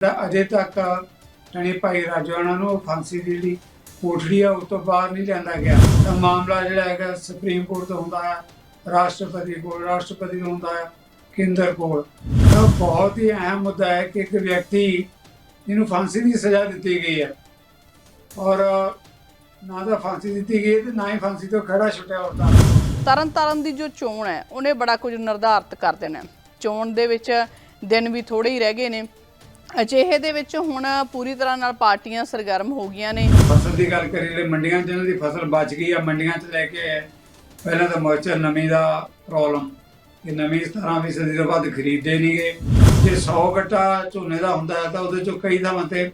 ਅਜੇ ਤੱਕ ਟਣੀ ਭਾਈ ਰਾਜਵਾਨਾ ਨੂੰ ਫਾਂਸੀ ਦੀ ਜਿਹੜੀ ਕੋਠੜੀ ਆ, ਉਹ ਤੋਂ ਬਾਹਰ ਨਹੀਂ ਲਿਆਂਦਾ ਗਿਆ। ਤਾਂ ਮਾਮਲਾ ਜਿਹੜਾ ਹੈਗਾ ਸੁਪਰੀਮ ਕੋਰਟ ਤੋਂ ਹੁੰਦਾ ਹੈ ਰਾਸ਼ਟਰਪਤੀ ਕੋਲ, ਰਾਸ਼ਟਰਪਤੀ ਤੋਂ ਹੁੰਦਾ ਹੈ ਕੇਂਦਰ ਕੋਲ। ਤਾਂ ਬਹੁਤ ਹੀ ਅਹਿਮ ਮੁੱਦਾ ਹੈ ਕਿ ਇੱਕ ਵਿਅਕਤੀ ਜਿਹਨੂੰ ਫਾਂਸੀ ਦੀ ਸਜ਼ਾ ਦਿੱਤੀ ਗਈ ਹੈ ਔਰ ਨਾ ਤਾਂ ਫਾਂਸੀ ਦਿੱਤੀ ਗਈ ਹੈ ਤੇ ਨਾ ਹੀ ਫਾਂਸੀ ਤੋਂ ਖੜਾ ਛੁੱਟਿਆ ਹੁੰਦਾ। ਤਰਨ ਤਾਰਨ ਦੀ ਜੋ ਚੋਣ ਹੈ, ਉਹਨੇ ਬੜਾ ਕੁਝ ਨਿਰਧਾਰਤ ਕਰ ਦੇਣਾ। ਚੋਣ ਦੇ ਵਿੱਚ ਦਿਨ ਵੀ ਥੋੜੇ ਹੀ ਰਹਿ ਗਏ ਨੇ। ਅਜਿਹੇ ਦੇ ਵਿੱਚ ਹੁਣ ਪੂਰੀ ਤਰ੍ਹਾਂ ਨਾਲ ਪਾਰਟੀਆਂ ਸਰਗਰਮ ਹੋ ਗਈਆਂ ਨੇ। ਫਸਲ ਦੀ ਗੱਲ ਕਰੀ ਤੇ ਮੰਡੀਆਂ 'ਚ ਇਹਨਾਂ ਦੀ ਫਸਲ ਬਚ ਗਈ ਆ, ਮੰਡੀਆਂ 'ਚ ਲੈ ਕੇ ਆਏ। ਪਹਿਲਾਂ ਤਾਂ ਮੋਇਸਚਰ ਨਮੀ ਦਾ ਪ੍ਰੋਬਲਮ ਕਿ ਨਮੀ 17 ਫੀਸਦੀ ਤੋਂ ਵੱਧ ਖਰੀਦਦੇ ਨਹੀਂਗੇ ਜੇ 100 ਗੱਟਾ ਝੋਨੇ ਦਾ ਹੁੰਦਾ ਹੈ ਤਾਂ ਉਹਦੇ ਚੋਂ ਕਈ ਥਾਵਾਂ ਤੇ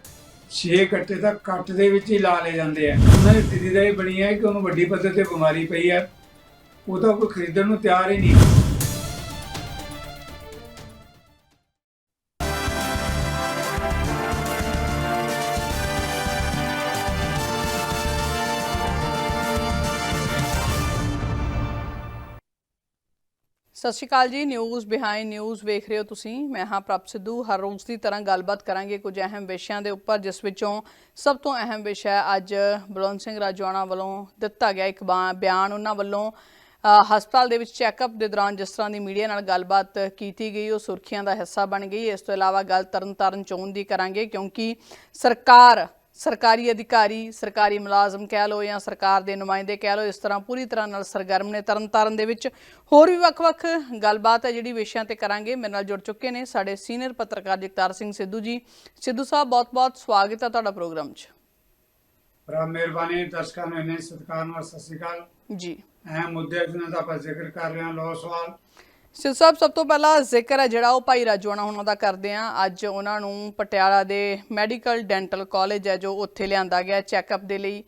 6 ਗੱਟੇ ਤਾਂ ਕੱਟ ਦੇ ਵਿੱਚ ਹੀ ਲਾ ਲਏ ਜਾਂਦੇ ਆ। ਉਹਨਾਂ ਦੀ ਸਥਿਤੀ ਤਾਂ ਇਹ ਬਣੀ ਹੈ ਕਿ ਉਹਨੂੰ ਵੱਡੀ ਪੱਧਰ ਤੇ ਬਿਮਾਰੀ ਪਈ ਹੈ। ਉਹ ਤਾਂ ਕੋਈ ਖਰੀਦਣ ਨੂੰ ਤਿਆਰ ਹੀ ਨਹੀਂ। ਸਤਿ ਸ਼੍ਰੀ ਅਕਾਲ ਜੀ ਨਿਊਜ਼ ਬਿਹਾਈਂਡ ਨਿਊਜ਼ ਵੇਖ ਰਹੇ ਹੋ ਤੁਸੀਂ। ਮੈਂ ਹਾਂ ਪ੍ਰਭ ਸਿੱਧੂ, ਹਰ ਰੋਜ਼ ਦੀ ਤਰ੍ਹਾਂ ਗੱਲਬਾਤ ਕਰਾਂਗੇ ਕੁਝ ਅਹਿਮ ਵਿਸ਼ਿਆਂ ਦੇ ਉੱਪਰ, ਜਿਸ ਵਿੱਚੋਂ ਸਭ ਤੋਂ ਅਹਿਮ ਵਿਸ਼ਾ ਅੱਜ ਬਲਵੰਤ ਸਿੰਘ ਰਾਜਵਾਨਾ ਵੱਲੋਂ ਦਿੱਤਾ ਗਿਆ ਇੱਕ ਬਾ- ਬਿਆਨ। ਉਹਨਾਂ ਵੱਲੋਂ ਹਸਪਤਾਲ ਦੇ ਵਿੱਚ ਚੈੱਕਅਪ ਦੇ ਦੌਰਾਨ ਜਿਸ ਤਰ੍ਹਾਂ ਦੀ ਮੀਡੀਆ ਨਾਲ ਗੱਲਬਾਤ ਕੀਤੀ ਗਈ, ਉਹ ਸੁਰਖੀਆਂ ਦਾ ਹਿੱਸਾ ਬਣ ਗਈ। ਇਸ ਤੋਂ ਇਲਾਵਾ ਗੱਲ ਤਰਨਤਾਰਨ ਚੋਣ ਦੀ ਕਰਾਂਗੇ, ਕਿਉਂਕਿ ਸਰਕਾਰ ਸਰਕਾਰੀ ਅਧਿਕਾਰੀ ਸਰਕਾਰੀ ਮੁਲਾਜ਼ਮ ਕਹਿ ਲਓ ਜਾਂ ਸਰਕਾਰ ਦੇ ਨੁਮਾਇੰਦੇ ਕਹਿ ਲਓ ਇਸ ਤਰ੍ਹਾਂ ਪੂਰੀ ਤਰ੍ਹਾਂ ਨਾਲ ਸਰਗਰਮ ਨੇ ਤਰਨਤਾਰਨ ਦੇ ਵਿੱਚ। ਹੋਰ ਵੀ ਵੱਖ-ਵੱਖ ਗੱਲਬਾਤ ਹੈ ਜਿਹੜੀ ਵਿਸ਼ਿਆਂ ਤੇ ਕਰਾਂਗੇ। ਮੇਰੇ ਨਾਲ ਜੁੜ ਚੁੱਕੇ ਨੇ ਸਾਡੇ ਸੀਨੀਅਰ ਪੱਤਰਕਾਰ ਜਗਤਾਰ ਸਿੰਘ ਸਿੱਧੂ ਜੀ। ਸਿੱਧੂ ਸਾਹਿਬ ਬਹੁਤ-ਬਹੁਤ ਸਵਾਗਤ ਹੈ ਤੁਹਾਡਾ ਪ੍ਰੋਗਰਾਮ 'ਚ। ਬੜਾ ਮਿਹਰਬਾਨੀ ਦਰਸ਼ਕਾਂ ਨੂੰ ਇੰਨੇ ਸਤਿਕਾਰ ਨਾਲ ਸਤਿ ਸ਼੍ਰੀ ਅਕਾਲ। ਜੀ। ਅਹਿਮ ਮੁੱਦੇ ਜਿਹਨਾਂ ਦਾ ਆਪਾਂ ਜ਼ਿਕਰ ਕਰ ਰਹੇ ਹਾਂ ਲੋ ਸਵਾਲ। ਸਿਰ ਸਾਹਿਬ ਸਭ ਤੋਂ ਪਹਿਲਾਂ ਜ਼ਿਕਰ ਹੈ ਜਿਹੜਾ ਉਹ ਭਾਈ ਰਾਜਵਾਨਾ ਉਹਨਾਂ ਦਾ ਕਰਦੇ ਆ ਅੱਜ ਉਹਨਾਂ ਨੂੰ ਪਟਿਆਲਾ ਦੇ ਮੈਡੀਕਲ ਡੈਂਟਲ ਕਾਲਜ ਹੈ ਜੋ ਉੱਥੇ ਲਿਆਂਦਾ ਗਿਆ ਚੈੱਕਅਪ ਦੇ ਲਈ।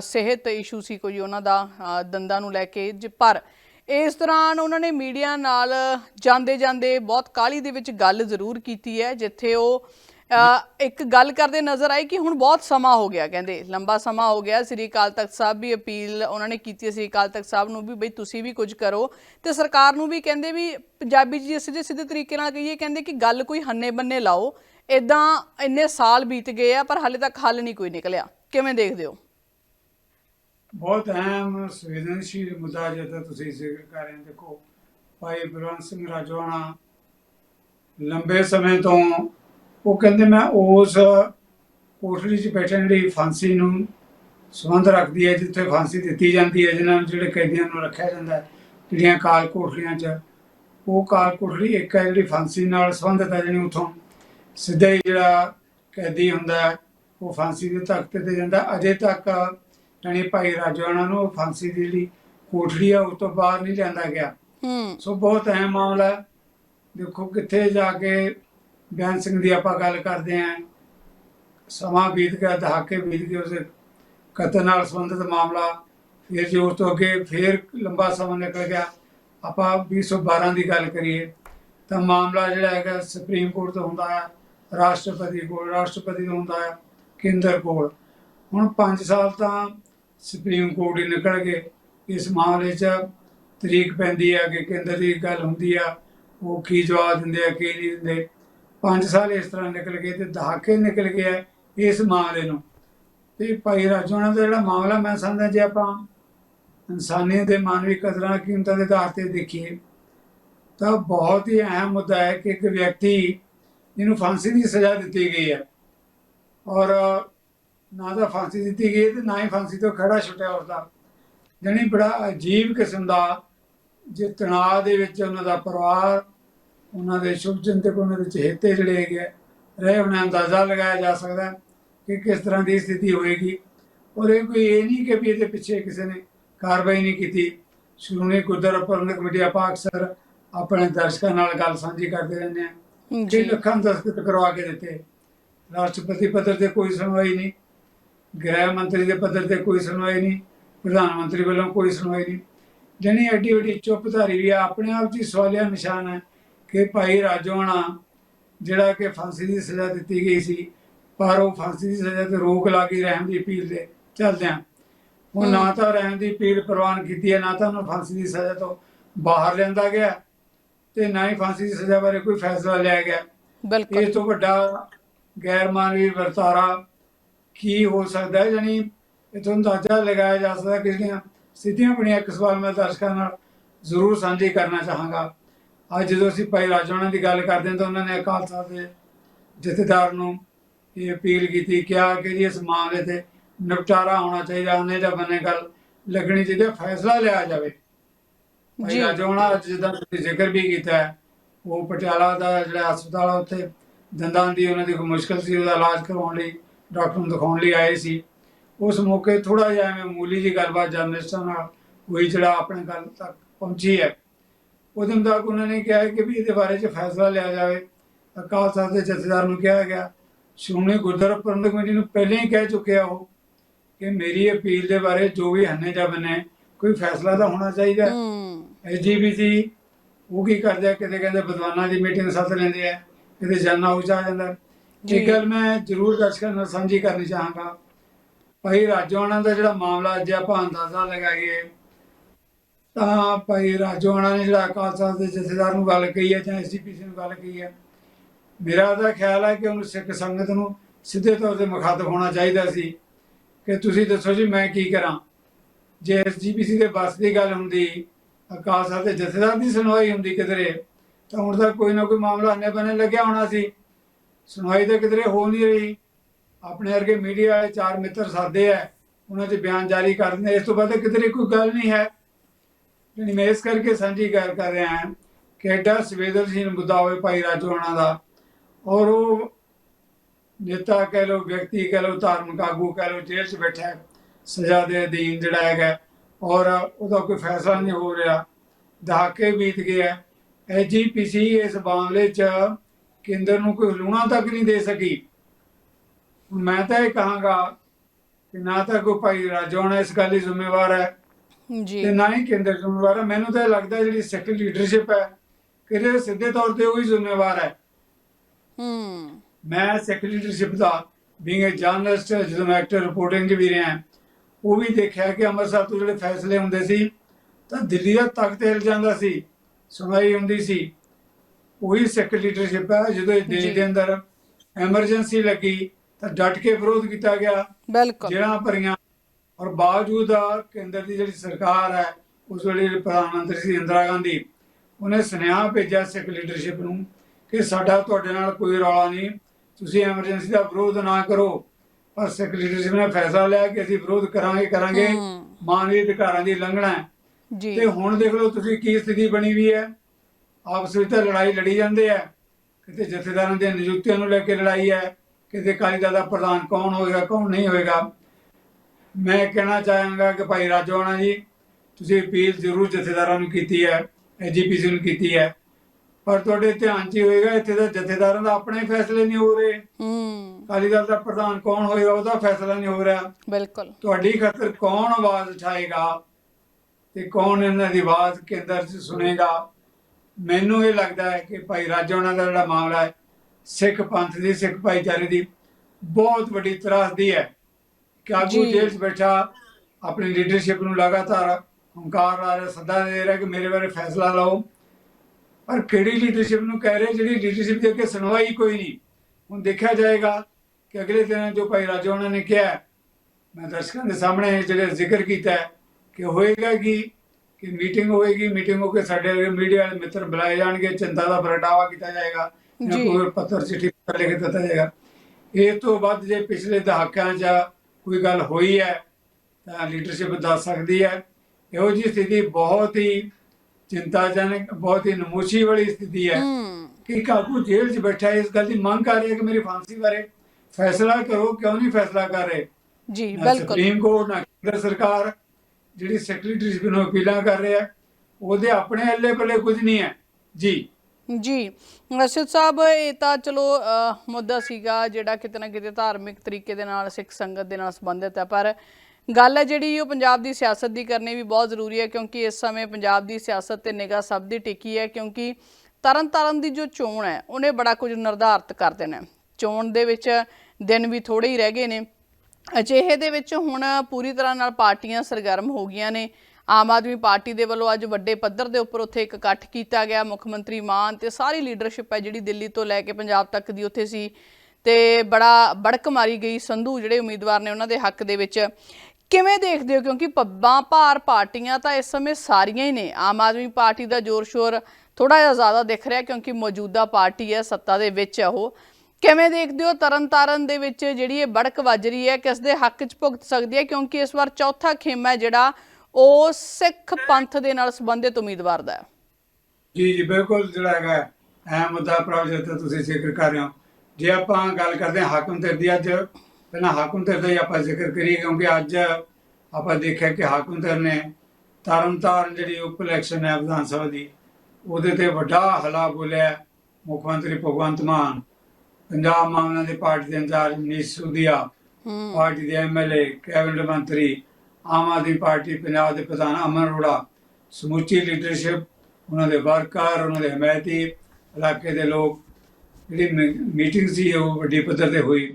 ਸਿਹਤ ਇਸ਼ੂ ਸੀ ਕੋਈ ਉਹਨਾਂ ਦਾ ਦੰਦਾਂ ਨੂੰ ਲੈ ਕੇ ਜ- ਪਰ ਇਸ ਦੌਰਾਨ ਉਹਨਾਂ ਨੇ ਮੀਡੀਆ ਨਾਲ ਜਾਂਦੇ ਜਾਂਦੇ ਬਹੁਤ ਕਾਹਲੀ ਦੇ ਵਿੱਚ ਗੱਲ ਜ਼ਰੂਰ ਕੀਤੀ ਹੈ, ਜਿੱਥੇ ਉਹ ਇੱਕ ਗੱਲ ਕਰਦੇ ਨਜ਼ਰ ਆਈ ਕਿ ਹੁਣ ਬਹੁਤ ਸਮਾਂ ਹੋ ਗਿਆ, ਕਹਿੰਦੇ। ਲੰਬਾ ਸਮਾਂ ਹੋ ਗਿਆ, ਸ੍ਰੀ ਅਕਾਲ ਤਖਤ ਸਾਹਿਬ ਵੀ ਅਪੀਲ ਉਹਨਾਂ ਨੇ ਕੀਤੀ ਸੀ ਅਕਾਲ ਤਖਤ ਸਾਹਿਬ ਨੂੰ ਵੀ, ਬਈ ਤੁਸੀਂ ਵੀ ਕੁਝ ਕਰੋ। ਤੇ ਸਰਕਾਰ ਨੂੰ ਵੀ ਕਹਿੰਦੇ ਵੀ, ਪੰਜਾਬੀ 'ਚ ਸਿੱਧੇ ਸਿੱਧੇ ਤਰੀਕੇ ਨਾਲ ਕਹੀਏ, ਕਹਿੰਦੇ ਕਿ ਗੱਲ ਕੋਈ ਹੰਨੇ ਬੰਨੇ ਲਾਓ। ਇਦਾਂ ਇੰਨੇ ਸਾਲ ਬੀਤ ਗਏ ਆ, ਪਰ ਹਾਲੇ ਤੱਕ ਹੱਲ ਨਹੀਂ ਕੋਈ ਨਿਕਲਿਆ। ਕਿਵੇਂ ਦੇਖਦੇ ਹੋ? ਬਹੁਤ ਅਹਿਮ ਸੰਵੇਦਨਸ਼ੀਲ ਮੁੱਦਾ ਜਿਹੜਾ ਤੁਸੀਂ ਜ਼ਿਕਰ ਕਰ ਰਹੇ ਦੇਖੋ, ਭਾਈ ਬਲਵੰਤ ਸਿੰਘ ਰਾਜਵਾਨਾ ਲੰਬੇ ਸਮੇਂ ਤੋਂ ਉਹ ਕਹਿੰਦੇ ਮੈਂ ਉਸ ਕੋਠੜੀ 'ਚ ਬੈਠਣ ਜਿਹੜੀ ਫਾਂਸੀ ਨੂੰ ਸੰਬੰਧ ਰੱਖਦੀ ਹੈ ਜਿੱਥੇ ਫਾਂਸੀ ਦਿੱਤੀ ਜਾਂਦੀ ਹੈ ਜਿਨ੍ਹਾਂ ਨੂੰ ਜਿਹੜੇ ਕੈਦੀਆਂ ਨੂੰ ਰੱਖਿਆ ਜਾਂਦਾ ਹੈ ਜਿਹੜੀਆਂ ਕਾਲ ਕੋਠੜੀਆਂ 'ਚ। ਉਹ ਕਾਲ ਕੋਠੜੀ ਇੱਕ ਹੈ ਜਿਹੜੀ ਫਾਂਸੀ ਨਾਲ ਸੰਬੰਧਿਤ ਹੈ ਜਿਹੜੀ ਉਥੋਂ ਸਿੱਧਾ ਹੀ ਜਿਹੜਾ ਕੈਦੀ ਹੁੰਦਾ ਉਹ ਫਾਂਸੀ ਦੇ ਤਖਤ ਤੇ ਜਾਂਦਾ ਅਜੇ ਤੱਕ ਟਣੀ ਭਾਈ ਰਾਜਵਾਨਾ ਨੂੰ ਫਾਂਸੀ ਦੀ ਜਿਹੜੀ ਕੋਠੜੀ ਆ ਉਸ ਤੋਂ ਬਾਹਰ ਨਹੀਂ ਲਿਆਂਦਾ ਗਿਆ। ਹੂੰ। ਸੋ ਬਹੁਤ ਅਹਿਮ ਮਾਮਲਾ ਦੇਖੋ ਕਿੱਥੇ ਜਾ ਕੇ ਬਿਆਨ ਸਿੰਘ ਦੀ ਆਪਾਂ ਗੱਲ ਕਰਦੇ ਆਂ। ਸਮਾਂ ਬੀਤ ਗਿਆ, ਦਹਾਕੇ ਬੀਤ ਗਏ ਉਸ ਕਤਲ ਨਾਲ ਸੰਬੰਧਿਤ ਮਾਮਲਾ। ਫਿਰ ਜੋ ਉਸ ਤੋਂ ਅੱਗੇ ਫਿਰ ਲੰਬਾ ਸਮਾਂ ਨਿਕਲ ਗਿਆ। ਆਪਾਂ 2012 ਦੀ ਗੱਲ ਕਰੀਏ, ਤਾਂ ਮਾਮਲਾ ਜਿਹੜਾ ਹੈਗਾ ਸੁਪਰੀਮ ਕੋਰਟ ਤੋਂ ਹੁੰਦਾ ਹੈ ਰਾਸ਼ਟਰਪਤੀ ਕੋਲ, ਰਾਸ਼ਟਰਪਤੀ ਤੋਂ ਹੁੰਦਾ ਹੈ ਕੇਂਦਰ ਕੋਲ। ਹੁਣ 5 ਸਾਲ ਤਾਂ ਸੁਪਰੀਮ ਕੋਰਟ ਹੀ ਨਿਕਲ ਗਏ। ਇਸ ਮਾਮਲੇ 'ਚ ਤਰੀਕ ਪੈਂਦੀ ਹੈ ਕਿ ਕੇਂਦਰ ਦੀ ਗੱਲ ਹੁੰਦੀ ਆ, ਉਹ ਕੀ ਜਵਾਬ ਦਿੰਦੇ ਆ, ਕੀ ਨਹੀਂ ਦਿੰਦੇ। 5 ਸਾਲ ਇਸ ਤਰ੍ਹਾਂ ਨਿਕਲ ਗਏ ਤੇ ਦਹਾਕੇ ਨਿਕਲ ਗਏ ਆ ਇਸ ਮਾਮਲੇ ਨੂੰ। ਤੇ ਭਾਈ ਰਾਜਵਾਨਾ ਦਾ ਜਿਹੜਾ ਮਾਮਲਾ ਮੈਂ ਸਮਝਦਾ ਜੇ ਆਪਾਂ ਇਨਸਾਨੀਅਤ ਦੇ ਮਾਨਵੀ ਕਦਰਾਂ ਕੀਮਤਾਂ ਦੇ ਆਧਾਰ ਤੇ ਦੇਖੀਏ, ਤਾਂ ਬਹੁਤ ਹੀ ਅਹਿਮ ਮੁੱਦਾ ਹੈ ਕਿ ਇੱਕ ਵਿਅਕਤੀ ਜਿਹਨੂੰ ਫਾਂਸੀ ਦੀ ਸਜ਼ਾ ਦਿੱਤੀ ਗਈ ਹੈ। ਔਰ ਨਾ ਤਾਂ ਫਾਂਸੀ ਦਿੱਤੀ ਗਈ ਤੇ ਨਾ ਹੀ ਫਾਂਸੀ ਤੋਂ ਖੜਾ ਛੁੱਟਿਆ ਉਸਦਾ। ਜਾਣੀ ਬੜਾ ਅਜੀਬ ਕਿਸਮ ਦਾ ਜੇ ਤਣਾਅ ਦੇ ਵਿੱਚ ਉਹਨਾਂ ਦਾ ਪਰਿਵਾਰ ਉਹਨਾਂ ਦੇ ਸ਼ੁਭ ਚਿੰਤਕ ਉਹਨਾਂ ਦੇ ਚਹੇਤੇ ਜਿਹੜੇ ਹੈਗੇ ਆ, ਰਹੇ ਉਹਨਾਂ ਅੰਦਾਜ਼ਾ ਲਗਾਇਆ ਜਾ ਸਕਦਾ ਕਿ ਕਿਸ ਤਰ੍ਹਾਂ ਦੀ ਸਥਿਤੀ ਹੋਏਗੀ। ਔਰ ਇਹ ਕੋਈ ਇਹ ਨਹੀਂ ਕਿ ਵੀ ਇਹਦੇ ਪਿੱਛੇ ਕਿਸੇ ਨੇ ਕਾਰਵਾਈ ਨਹੀਂ ਕੀਤੀ। ਸ਼੍ਰੋਮਣੀ ਗੁਰਦੁਆਰਾ ਪ੍ਰਬੰਧਕ ਕਮੇਟੀ ਆਪਾਂ ਅਕਸਰ ਆਪਣੇ ਦਰਸ਼ਕਾਂ ਨਾਲ ਗੱਲ ਸਾਂਝੀ ਕਰਦੇ ਰਹਿੰਦੇ ਹਾਂ। ਜੀ। ਲੱਖਾਂ ਦਸਤਖਤ ਕਰਵਾ ਕੇ ਦਿੱਤੇ। ਰਾਸ਼ਟਰਪਤੀ ਪੱਧਰ ਤੇ ਕੋਈ ਸੁਣਵਾਈ ਨਹੀਂ। ਗ੍ਰਹਿ ਮੰਤਰੀ ਦੇ ਪੱਧਰ ਤੇ ਕੋਈ ਸੁਣਵਾਈ ਨਹੀਂ। ਪ੍ਰਧਾਨ ਮੰਤਰੀ ਵੱਲੋਂ ਕੋਈ ਸੁਣਵਾਈ ਨਹੀਂ। ਜਣੀ ਐਡੀ ਵੱਡੀ ਚੁੱਪਧਾਰੀ ਵੀ ਆ, ਆਪਣੇ ਆਪ ਹੀ ਸਵਾਲੀਆ ਨਿਸ਼ਾਨ ਹੈ ਕਿ ਭਾਈ ਰਾਜਵਾਨਾ ਜਿਹੜਾ ਕਿ ਫਾਂਸੀ ਦੀ ਸਜ਼ਾ ਦਿੱਤੀ ਗਈ ਸੀ ਪਰ ਉਹ ਫਾਂਸੀ ਦੀ ਸਜ਼ਾ ਤੇ ਰੋਕ ਲਾ ਕੇ ਰਹਿਮ ਦੀ ਅਪੀਲ ਦੇ ਚੱਲਦਿਆਂ ਉਹ ਨਾ ਤਾਂ ਰਹਿਮ ਦੀ ਅਪੀਲ ਪ੍ਰਵਾਨ ਕੀਤੀ ਹੈ ਨਾ ਤਾਂ ਉਹਨੂੰ ਫਾਂਸੀ ਦੀ ਸਜ਼ਾ ਤੋਂ ਬਾਹਰ ਲਿਆਂਦਾ ਗਿਆ ਤੇ ਨਾ ਹੀ ਫਾਂਸੀ ਦੀ ਸਜ਼ਾ ਬਾਰੇ ਕੋਈ ਫੈਸਲਾ ਲਿਆ ਗਿਆ। ਬਿਲਕੁਲ। ਇਸ ਤੋਂ ਵੱਡਾ ਗੈਰ ਮਾਨਵੀ ਵਰਤਾਰਾ ਕੀ ਹੋ ਸਕਦਾ ਹੈ? ਜਾਨੀ ਇਥੋਂ ਅੰਦਾਜ਼ਾ ਲਗਾਇਆ ਜਾ ਸਕਦਾ ਕਿ ਜਿਹੜੀਆਂ ਸਥਿਤੀਆਂ ਬਣੀਆਂ ਇੱਕ ਸਵਾਲ ਮੈਂ ਦਰਸ਼ਕਾਂ ਨਾਲ ਜ਼ਰੂਰ ਸਾਂਝੀ ਕਰਨਾ ਚਾਹਾਂਗਾ। ਅੱਜ ਜਦੋਂ ਅਸੀਂ ਭਾਈ ਰਾਜਵਾਨਾ ਦੀ ਗੱਲ ਕਰਦੇ ਹਾਂ ਤਾਂ ਉਹਨਾਂ ਨੇ ਅਕਾਲ ਤਖਤ ਦੇ ਜਥੇਦਾਰ ਨੂੰ ਇਹ ਅਪੀਲ ਕੀਤੀ ਕਿਹਾ ਕਿ ਜੀ ਇਸ ਮਾਮਲੇ ਤੇ ਨਿਪਟਾਰਾ ਹੋਣਾ ਚਾਹੀਦਾ ਉਹਨੇ ਜਾਂ ਬੰਨੇ ਗੱਲ ਲੱਗਣੀ ਚਾਹੀਦੀ ਹੈ, ਫੈਸਲਾ ਲਿਆ ਜਾਵੇ। ਜੀ। ਰਾਜਵਾਨਾ ਅੱਜ ਜਿੱਦਾਂ ਤੁਸੀਂ ਜ਼ਿਕਰ ਵੀ ਕੀਤਾ ਉਹ ਪਟਿਆਲਾ ਦਾ ਜਿਹੜਾ ਹਸਪਤਾਲ ਆ ਉੱਥੇ ਦੰਦਾਂ ਦੀ ਉਹਨਾਂ ਦੀ ਕੋਈ ਮੁਸ਼ਕਲ ਸੀ ਉਹਦਾ ਇਲਾਜ ਕਰਵਾਉਣ ਲਈ ਡਾਕਟਰ ਨੂੰ ਦਿਖਾਉਣ ਲਈ ਆਏ ਸੀ। ਉਸ ਮੌਕੇ ਥੋੜਾ ਜਿਹਾ ਐਵੇਂ ਮੂਲੀ ਜੀ ਗੱਲਬਾਤ ਜਰਨਲਿਸਟਾਂ ਨਾਲ ਹੋਈ ਜਿਹੜਾ ਆਪਣੇ ਗੱਲ ਤੱਕ ਪਹੁੰਚੀ ਹੈ। ਉਹਦੇ ਮੁਤਾਬਕ ਉਹਨਾਂ ਨੇ ਕਿਹਾ ਕਿ ਵੀ ਇਹਦੇ ਬਾਰੇ 'ਚ ਫੈਸਲਾ ਲਿਆ ਜਾਵੇ। ਅਕਾਲ ਤਖਤ ਦੇ ਜਥੇਦਾਰ ਨੂੰ ਕਿਹਾ ਗਿਆ। ਸ਼੍ਰੋਮਣੀ ਗੁਰਦੁਆਰਾ ਪ੍ਰਬੰਧਕ ਕਮੇਟੀ ਨੂੰ ਪਹਿਲਾਂ ਹੀ ਕਹਿ ਚੁੱਕਿਆ ਉਹ ਕਿ ਮੇਰੀ ਅਪੀਲ ਦੇ ਬਾਰੇ ਜੋ ਵੀ ਹੰਨੇ ਜਾਂ ਬਨੇ ਕੋਈ ਫੈਸਲਾ ਤਾਂ ਹੋਣਾ ਚਾਹੀਦਾ। ਐਸਜੀਪੀਸੀ ਉਹ ਕੀ ਕਰਦੇ ਆ? ਕਿਤੇ ਕਹਿੰਦੇ ਵਿਦਵਾਨਾਂ ਦੀ ਮੀਟਿੰਗ ਸੱਦ ਲੈਂਦੇ ਆ। ਕਿਤੇ ਜਾਨਾ ਹੋ ਜਾ ਜਾਂਦਾ। ਇਹ ਗੱਲ ਮੈਂ ਜ਼ਰੂਰ ਦਰਸ਼ਕਾਂ ਨਾਲ ਸਾਂਝੀ ਕਰਨੀ ਚਾਹਾਂਗਾ। ਭਾਈ ਰਾਜੋਆਣਾ ਦਾ ਜਿਹੜਾ ਮਾਮਲਾ ਅੱਜ ਆਪਾਂ ਅੰਦਾਜ਼ਾ ਲਗਾਈਏ ਤਾਂ ਭਾਈ ਰਾਜੋਆਣਾ ਨੇ ਜਿਹੜਾ ਅਕਾਲ ਤਖਤ ਦੇ ਜਥੇਦਾਰ ਨੂੰ ਗੱਲ ਕਹੀ ਹੈ ਜਾਂ ਐਸਜੀਪੀਸੀ ਨੂੰ ਗੱਲ ਕਹੀ ਹੈ ਮੇਰਾ ਤਾਂ ਖਿਆਲ ਹੈ ਕਿ ਉਹਨੂੰ ਸਿੱਖ ਸੰਗਤ ਨੂੰ ਸਿੱਧੇ ਤੌਰ ਤੇ ਮੁਖਾਤਬ ਹੋਣਾ ਚਾਹੀਦਾ ਸੀ। ਕਿ ਤੁਸੀਂ ਦੱਸੋ ਜੀ ਮੈਂ ਕੀ ਕਰਾਂ? ਜੇ ਐਸਜੀਪੀਸੀ ਦੇ ਬੱਸ ਦੀ ਗੱਲ ਹੁੰਦੀ ਅਕਾਲ ਸਾਹਿਬ ਦੇ ਜਥੇਦਾਰ ਦੀ ਸੁਣਵਾਈ ਹੁੰਦੀ ਕਿਧਰੇ, ਤਾਂ ਹੁਣ ਤਾਂ ਕੋਈ ਨਾ ਕੋਈ ਮਾਮਲਾ ਅੰਨੇ ਬਣੇ ਲੱਗਿਆ ਹੋਣਾ ਸੀ। ਸੁਣਵਾਈ ਤਾਂ ਕਿਧਰੇ ਹੋ ਨਹੀਂ ਰਹੀ। ਆਪਣੇ ਵਰਗੇ ਮੀਡੀਆ ਵਾਲੇ ਚਾਰ ਮਿੱਤਰ ਸਾਦੇ ਆ, ਉਹਨਾਂ 'ਚ ਬਿਆਨ ਜਾਰੀ ਕਰ ਦਿੰਦੇ ਇਸ ਤੋਂ ਬਾਅਦ ਕਿਧਰੇ ਕੋਈ ਗੱਲ ਨਹੀਂ ਹੈ। ਯਾਨੀ ਕਰਕੇ ਸਾਂਝੀ ਗੱਲ ਕਰ ਰਿਹਾ ਹਾਂ ਕਿ ਐਡਾ ਸੰਵੇਦਨਸ਼ੀਲ ਮੁੱਦਾ ਹੋਵੇ ਭਾਈ ਰਾਜੋਆਣਾ ਦਾ। ਔਰ ਉਹ ਨੇਤਾ ਕਹਿ ਲੋ ਵਿਅਕਤੀ ਕਹਿ ਲੋ ਧਾਰਮਿਕ ਆਗੂ ਕਹਿ ਲੋ ਜੇਲ੍ਹ 'ਚ ਬੈਠਾ ਸਜ਼ਾ ਦੇ ਅਧੀਨ ਜਿਹੜਾ ਹੈਗਾ ਔਰ ਉਹਦਾ ਕੋਈ ਫੈਸਲਾ ਨਹੀਂ ਹੋ ਰਿਹਾ। ਦਹਾਕੇ ਬੀਤ ਗਏ ਐਜੀਪੀਸੀ ਇਸ ਮਾਮਲੇ 'ਚ ਕੇਂਦਰ ਨੂੰ ਕੋਈ ਲੂਣਾ ਤੱਕ ਨਹੀਂ ਦੇ ਸਕੀ। ਮੈਂ ਤਾਂ ਇਹ ਕਹਾਂਗਾ ਕਿ ਨਾ ਤਾਂ ਕੋਈ ਭਾਈ ਰਾਜੋਣਾ ਇਸ ਗੱਲ ਲਈ ਜ਼ਿੰਮੇਵਾਰ ਹੈ। ਜੀ। ਤੇ ਨਾ ਹੀ ਕੇਂਦਰ ਜ਼ਿੰਮੇਵਾਰ ਹੈ ਮੈਨੂੰ ਤਾਂ ਇਹ ਲੱਗਦਾ ਜਿਹੜੀ ਸਿੱਖ ਲੀਡਰਸ਼ਿਪ ਹੈ ਕਿਤੇ ਸਿੱਧੇ ਤੌਰ ਤੇ ਉਹੀ ਜ਼ਿੰਮੇਵਾਰ ਹੈ। ਹੂੰ। ਮੈਂ ਸਿੱਖ ਲੀਡਰਸ਼ਿਪ ਦਾ ਬੀਇੰਗ ਅ ਜਰਨਲਿਸਟ ਜਦੋਂ ਐਕਟਰ ਰਿਪੋਰਟਿੰਗ ਵੀ ਰਿਹਾ ਉਹ ਵੀ ਦੇਖਿਆ ਕਿ ਅੰਮ੍ਰਿਤਸਰ ਤੋਂ ਜਿਹੜੇ ਫੈਸਲੇ ਹੁੰਦੇ ਸੀ ਤਾਂ ਦਿੱਲੀ ਦਾ ਤਖਤ ਹਿਲ ਜਾਂਦਾ ਸੀ ਸੁਣਵਾਈ ਹੁੰਦੀ ਸੀ। ਉਹੀ ਸਿੱਖ ਲੀਡਰਸ਼ਿਪ ਹੈ ਜਦੋਂ ਇਹ ਦੇਸ਼। ਦੇ ਅੰਦਰ ਐਮਰਜੈਂਸੀ ਲੱਗੀ ਤਾਂ ਡਟ ਕੇ ਵਿਰੋਧ ਕੀਤਾ ਗਿਆ। ਬਿਲਕੁਲ। ਜਿਹੜਾ ਭਰੀਆਂ ਔਰ ਬਾਵਜੂਦ ਆ ਕੇਂਦਰ ਦੀ ਜਿਹੜੀ ਸਰਕਾਰ ਹੈ ਉਸ ਵੇਲੇ ਪ੍ਰਧਾਨ ਮੰਤਰੀ ਸੀ ਇੰਦਰਾ ਗਾਂਧੀ ਉਹਨੇ ਸੁਨੇਹਾ ਭੇਜਿਆ ਸਿੱਖ ਲੀਡਰਸ਼ਿਪ ਨੂੰ ਕਿ ਸਾਡਾ ਤੁਹਾਡੇ ਨਾਲ ਕੋਈ ਰੌਲਾ ਨਹੀਂ ਤੁਸੀਂ ਐਮਰਜੈਂਸੀ ਦਾ ਵਿਰੋਧ ਨਾ ਕਰੋ। ਪਰ ਸਿੱਖ ਲੀਡਰਸ਼ਿਪ ਨੇ ਫੈਸਲਾ ਲਿਆ ਕਿ ਅਸੀਂ ਵਿਰੋਧ ਕਰਾਂਗੇ ਕਰਾਂਗੇ। ਮਾਨਵੀ ਅਧਿਕਾਰਾਂ ਦੀ ਉਲੰਘਣਾ ਹੈ। ਜੀ। ਤੇ ਹੁਣ ਦੇਖ ਲਓ ਤੁਸੀਂ ਕੀ ਸਥਿਤੀ ਬਣੀ ਵੀ ਹੈ। ਆਪਸ ਵਿੱਚ ਤਾਂ ਲੜਾਈ ਲੜੀ ਜਾਂਦੇ ਆ ਕਿਤੇ ਜਥੇਦਾਰਾਂ ਦੀਆਂ ਨਿਯੁਕਤੀਆਂ ਨੂੰ ਲੈ ਕੇ ਲੜਾਈ ਹੈ। ਕਿਤੇ ਦਲ ਦਾ ਪ੍ਰਧਾਨ ਕੌਣ ਹੋਏਗਾ ਕੌਣ ਨਹੀਂ ਹੋਏਗਾ। ਮੈਂ ਕਹਿਣਾ ਚਾਹਾਂਗਾ ਕਿ ਭਾਈ ਰਾਜਵਾਨਾ ਜੀ ਤੁਸੀਂ ਅਪੀਲ ਜ਼ਰੂਰ ਜਥੇਦਾਰਾਂ ਨੂੰ ਕੀਤੀ ਹੈ ਐਜੀਪੀਸੀ ਨੂੰ ਕੀਤੀ ਹੈ। ਪਰ ਤੁਹਾਡੇ ਧਿਆਨ 'ਚ ਹੀ ਹੋਏਗਾ ਇੱਥੇ ਤਾਂ ਜਥੇਦਾਰਾਂ ਦਾ ਆਪਣੇ ਫੈਸਲੇ ਨਹੀਂ ਹੋ ਰਹੇ। ਹੂੰ। ਅਕਾਲੀ ਦਲ ਦਾ ਪ੍ਰਧਾਨ ਕੌਣ ਹੋਏਗਾ ਉਹਦਾ ਫੈਸਲਾ ਨਹੀਂ ਹੋ ਰਿਹਾ। ਬਿਲਕੁਲ। ਤੁਹਾਡੀ ਖਾਤਰ ਕੌਣ ਆਵਾਜ਼ ਉਠਾਏਗਾ ਤੇ ਕੌਣ ਇਹਨਾਂ ਦੀ ਆਵਾਜ਼ ਕੇਂਦਰ 'ਚ ਸੁਨੇਗਾ ਮੈਨੂੰ ਇਹ ਲੱਗਦਾ ਹੈ ਕਿ ਭਾਈ ਰਾਜੋਣਾ ਦਾ ਜਿਹੜਾ ਮਾਮਲਾ ਹੈ ਸਿੱਖ ਪੰਥ ਦੀ ਸਿੱਖ ਭਾਈਚਾਰੇ ਦੀ ਬਹੁਤ ਵੱਡੀ ਤਰਾਸਦੀ ਹੈ। ਕਿ ਆਗੂ ਜੀ। ਜੇਲ੍ਹ 'ਚ ਬੈਠਾ ਆਪਣੀ ਲੀਡਰਸ਼ਿਪ ਨੂੰ ਲਗਾਤਾਰ ਹੰਕਾਰ ਆ ਰਿਹਾ ਸੱਦਾ ਦੇ ਰਿਹਾ ਕਿ ਮੇਰੇ ਬਾਰੇ ਫੈਸਲਾ ਲਓ ਪਰ ਕਿਹੜੀ ਲੀਡਰਸ਼ਿਪ ਨੂੰ ਕਹਿ ਰਹੇ ਜਿਹੜੀ ਲੀਡਰਸ਼ਿਪ ਦੇ ਅੱਗੇ ਸੁਣਵਾਈ ਕੋਈ ਨਹੀਂ ਹੁਣ ਦੇਖਿਆ ਜਾਏਗਾ ਕਿ ਅਗਲੇ ਦਿਨ ਜੋ ਭਾਈ ਰਾਜੋਣਾ ਨੇ ਕਿਹਾ ਹੈ, ਮੈਂ ਦਰਸ਼ਕਾਂ ਦੇ ਸਾਹਮਣੇ ਜਿਹੜੇ ਜ਼ਿਕਰ ਕੀਤਾ ਹੈ ਕਿ ਹੋਏਗਾ ਕਿ ਕਿ ਮੀਟਿੰਗ ਹੋਏਗੀ ਮੀਟਿੰਗ ਹੋ ਕੇ ਸਾਡੇ ਮੀਡੀਆ ਵਾਲੇ ਮਿੱਤਰ ਬੁਲਾਏ ਜਾਣਗੇ ਚਿੰਤਾ ਦਾ ਪ੍ਰਗਟਾਵਾ ਕੀਤਾ ਜਾਏਗਾ ਜਾਂ ਜੀ। ਕੋਈ ਪੱਤਰ ਚਿੱਠੀ ਲਿਖ ਦਿੱਤਾ ਜਾਏਗਾ ਇਹ ਤੋਂ ਵੱਧ ਜੇ ਪਿਛਲੇ ਦਹਾਕਿਆਂ 'ਚ ਕੋਈ ਗੱਲ ਹੋਈ ਹੈ ਤਾਂ ਲੀਡਰਸ਼ਿਪ ਦੱਸ ਸਕਦੀ ਹੈ। ਇਹੋ ਜਿਹੀ ਸਥਿਤੀ ਬਹੁਤ ਹੀ ਚਿੰਤਾਜਨਕ ਬਹੁਤ ਹੀ ਨਮੋਸ਼ੀ ਵਾਲੀ ਸਥਿਤੀ ਹੈ ਕਿ ਕਾਕੂ ਜੇਲ੍ਹ 'ਚ ਬੈਠਾ ਇਸ ਗੱਲ ਦੀ ਮੰਗ ਕਰ ਰਿਹਾ ਕਿ ਮੇਰੀ ਫਾਂਸੀ ਬਾਰੇ ਫੈਸਲਾ ਕਰੋ ਕਿਉਂ ਨਹੀਂ ਫੈਸਲਾ ਕਰ ਰਹੇ? ਜੀ ਬਿਲਕੁਲ। ਸੁਪਰੀਮ ਕੋਰਟ ਨਾ ਕੇਂਦਰ ਸਰਕਾਰ ਜਿਹੜੀ ਸੈਕਟਰੀ ਨੂੰ ਅਪੀਲਾਂ ਕਰ ਰਿਹਾ ਉਹਦੇ ਆਪਣੇ ਹੱਲੇ ਪੱਲੇ ਕੁਝ ਨਹੀਂ ਹੈ। ਜੀ। ਜੀ, ਅਰਸ਼ਦ ਸਾਹਿਬ, ਇਹ ਤਾਂ ਚਲੋ ਮੁੱਦਾ ਸੀਗਾ ਜਿਹੜਾ ਕਿਤੇ ਨਾ ਕਿਤੇ ਧਾਰਮਿਕ ਤਰੀਕੇ ਦੇ ਨਾਲ, ਸਿੱਖ ਸੰਗਤ ਦੇ ਨਾਲ ਸੰਬੰਧਿਤ ਹੈ, ਪਰ ਗੱਲ ਹੈ ਜਿਹੜੀ ਉਹ ਪੰਜਾਬ ਦੀ ਸਿਆਸਤ ਦੀ ਕਰਨੀ ਵੀ ਬਹੁਤ ਜ਼ਰੂਰੀ ਹੈ, ਕਿਉਂਕਿ ਇਸ ਸਮੇਂ ਪੰਜਾਬ ਦੀ ਸਿਆਸਤ ਤੇ ਨਿਗਾਹ ਸਭ ਦੀ ਟਿਕੀ ਹੈ, ਕਿਉਂਕਿ ਤਰਨ ਤਾਰਨ ਦੀ ਜੋ ਚੋਣ ਹੈ, ਉਹਨੇ ਬੜਾ ਕੁਝ ਨਿਰਧਾਰਤ ਕਰ ਦੇਣਾ ਚੋਣ ਦੇ ਵਿੱਚ ਦਿਨ ਵੀ ਥੋੜੇ ਹੀ ਰਹਿ ਗਏ ਨੇ। ਅਜਿਹੇ ਦੇ ਵਿੱਚ ਹੁਣ ਪੂਰੀ ਤਰ੍ਹਾਂ ਨਾਲ ਪਾਰਟੀਆਂ ਸਰਗਰਮ ਹੋ ਗਈਆਂ ਨੇ। ਆਮ ਆਦਮੀ ਪਾਰਟੀ ਦੇ ਵੱਲੋਂ ਅੱਜ ਵੱਡੇ ਪੱਧਰ ਦੇ ਉੱਪਰ ਉੱਥੇ ਇੱਕ ਇਕੱਠ ਕੀਤਾ ਗਿਆ। ਮੁੱਖ ਮੰਤਰੀ ਮਾਨ ਤੇ ਸਾਰੀ ਲੀਡਰਸ਼ਿਪ ਹੈ ਜਿਹੜੀ ਦਿੱਲੀ ਤੋਂ ਲੈ ਕੇ ਪੰਜਾਬ ਤੱਕ ਦੀ ਉੱਥੇ ਸੀ। ਤੇ ਬੜਾ ਬੜਕ ਮਾਰੀ ਗਈ ਸੰਧੂ ਜਿਹੜੇ ਉਮੀਦਵਾਰ ਨੇ ਉਹਨਾਂ ਦੇ ਹੱਕ ਦੇ ਵਿੱਚ। ਕਿਵੇਂ ਦੇਖਦੇ ਹੋ? ਕਿਉਂਕਿ ਪੱਬਾਂ ਭਾਰ ਪਾਰਟੀਆਂ ਤਾਂ ਇਸ ਸਮੇਂ ਸਾਰੀਆਂ ਹੀ ਨੇ। ਆਮ ਆਦਮੀ ਪਾਰਟੀ ਦਾ ਜ਼ੋਰ ਸ਼ੋਰ ਥੋੜਾ ਜਿਹਾ ਜ਼ਿਆਦਾ ਦਿਖ ਰਿਹਾ ਕਿਉਂਕਿ ਮੌਜੂਦਾ ਪਾਰਟੀ ਹੈ ਸੱਤਾ ਦੇ ਵਿੱਚ ਹੈ ਉਹ। ਕਿਵੇਂ ਦੇਖਦੇ ਹੋ ਤਰਨਤਾਰਨ ਦੇ ਵਿੱਚ ਜਿਹੜੀ ਇਹ ਬੜਕ ਵੱਜ ਰਹੀ ਹੈ? ਕਿਸ ਦੇ ਹੱਕ 'ਚ ਭੁਗਤ ਸਕਦੀ ਹੈ? ਕਿਉਂਕਿ ਇਸ ਵਾਰ ਚੌਥਾ ਖੇਮਾ ਹੈ ਜਿਹੜਾ ਉਹ ਸਿੱਖ ਪੰਥ ਦੇ ਨਾਲ ਸੰਬੰਧਿਤ ਉਮੀਦਵਾਰ ਦਾ ਹੈ। ਜੀ ਜੀ ਬਿਲਕੁਲ ਜਿਹੜਾ ਹੈਗਾ ਅਹਿਮ ਮੁੱਦਾ ਪ੍ਰੋਜੈਕਟ ਦਾ ਤੁਸੀਂ ਜ਼ਿਕਰ ਕਰ ਰਹੇ ਹੋ। ਜੇ ਆਪਾਂ ਗੱਲ ਕਰਦੇ ਹਾਂ ਹਾਕਮ ਤਰ ਦੀ ਅੱਜ ਪਹਿਲਾਂ ਹਾਕਮ ਤਰ ਦਾ ਹੀ ਆਪਾਂ ਜ਼ਿਕਰ ਕਰੀਏ ਕਿਉਂਕਿ ਅੱਜ ਆਪਾਂ ਦੇਖਿਆ ਕਿ ਹਾਕਮ ਤਰ ਨੇ ਤਰਨਤਾਰਨ ਜਿਹੜੀ ਉਪ ਇਲੈਕਸ਼ਨ ਹੈ ਵਿਧਾਨ ਸਭਾ ਦੀ ਉਹਦੇ ਤੇ ਵੱਡਾ ਹਲਾ ਬੋਲਿਆ ਮੁੱਖ ਮੰਤਰੀ ਭਗਵੰਤ ਮਾਨ। ਪੰਜਾਬ ਮਾਮਲਿਆਂ ਦੇ ਪਾਰਟੀ ਦੇ ਇੰਚਾਰਜ ਮਨੀਸ਼ ਸੁਦੀਆ ਹੂੰ। ਪਾਰਟੀ ਦੇ ਐਮਐਲਏ ਕੈਬਨਿਟ ਮੰਤਰੀ ਆਮ ਆਦਮੀ ਪਾਰਟੀ, ਪੰਜਾਬ ਦੇ ਪ੍ਰਧਾਨ ਅਮਨ ਅਰੋੜਾ, ਸਮੁੱਚੀ ਲੀਡਰਸ਼ਿਪ ਉਹਨਾਂ ਦੇ ਵਰਕਰ ਉਹਨਾਂ ਦੇ ਹਮਾਇਤੀ ਇਲਾਕੇ ਦੇ ਲੋਕ, ਜਿਹੜੀ ਮੀਟਿੰਗ ਸੀ ਉਹ ਵੱਡੀ ਪੱਧਰ ਤੇ ਹੋਈ।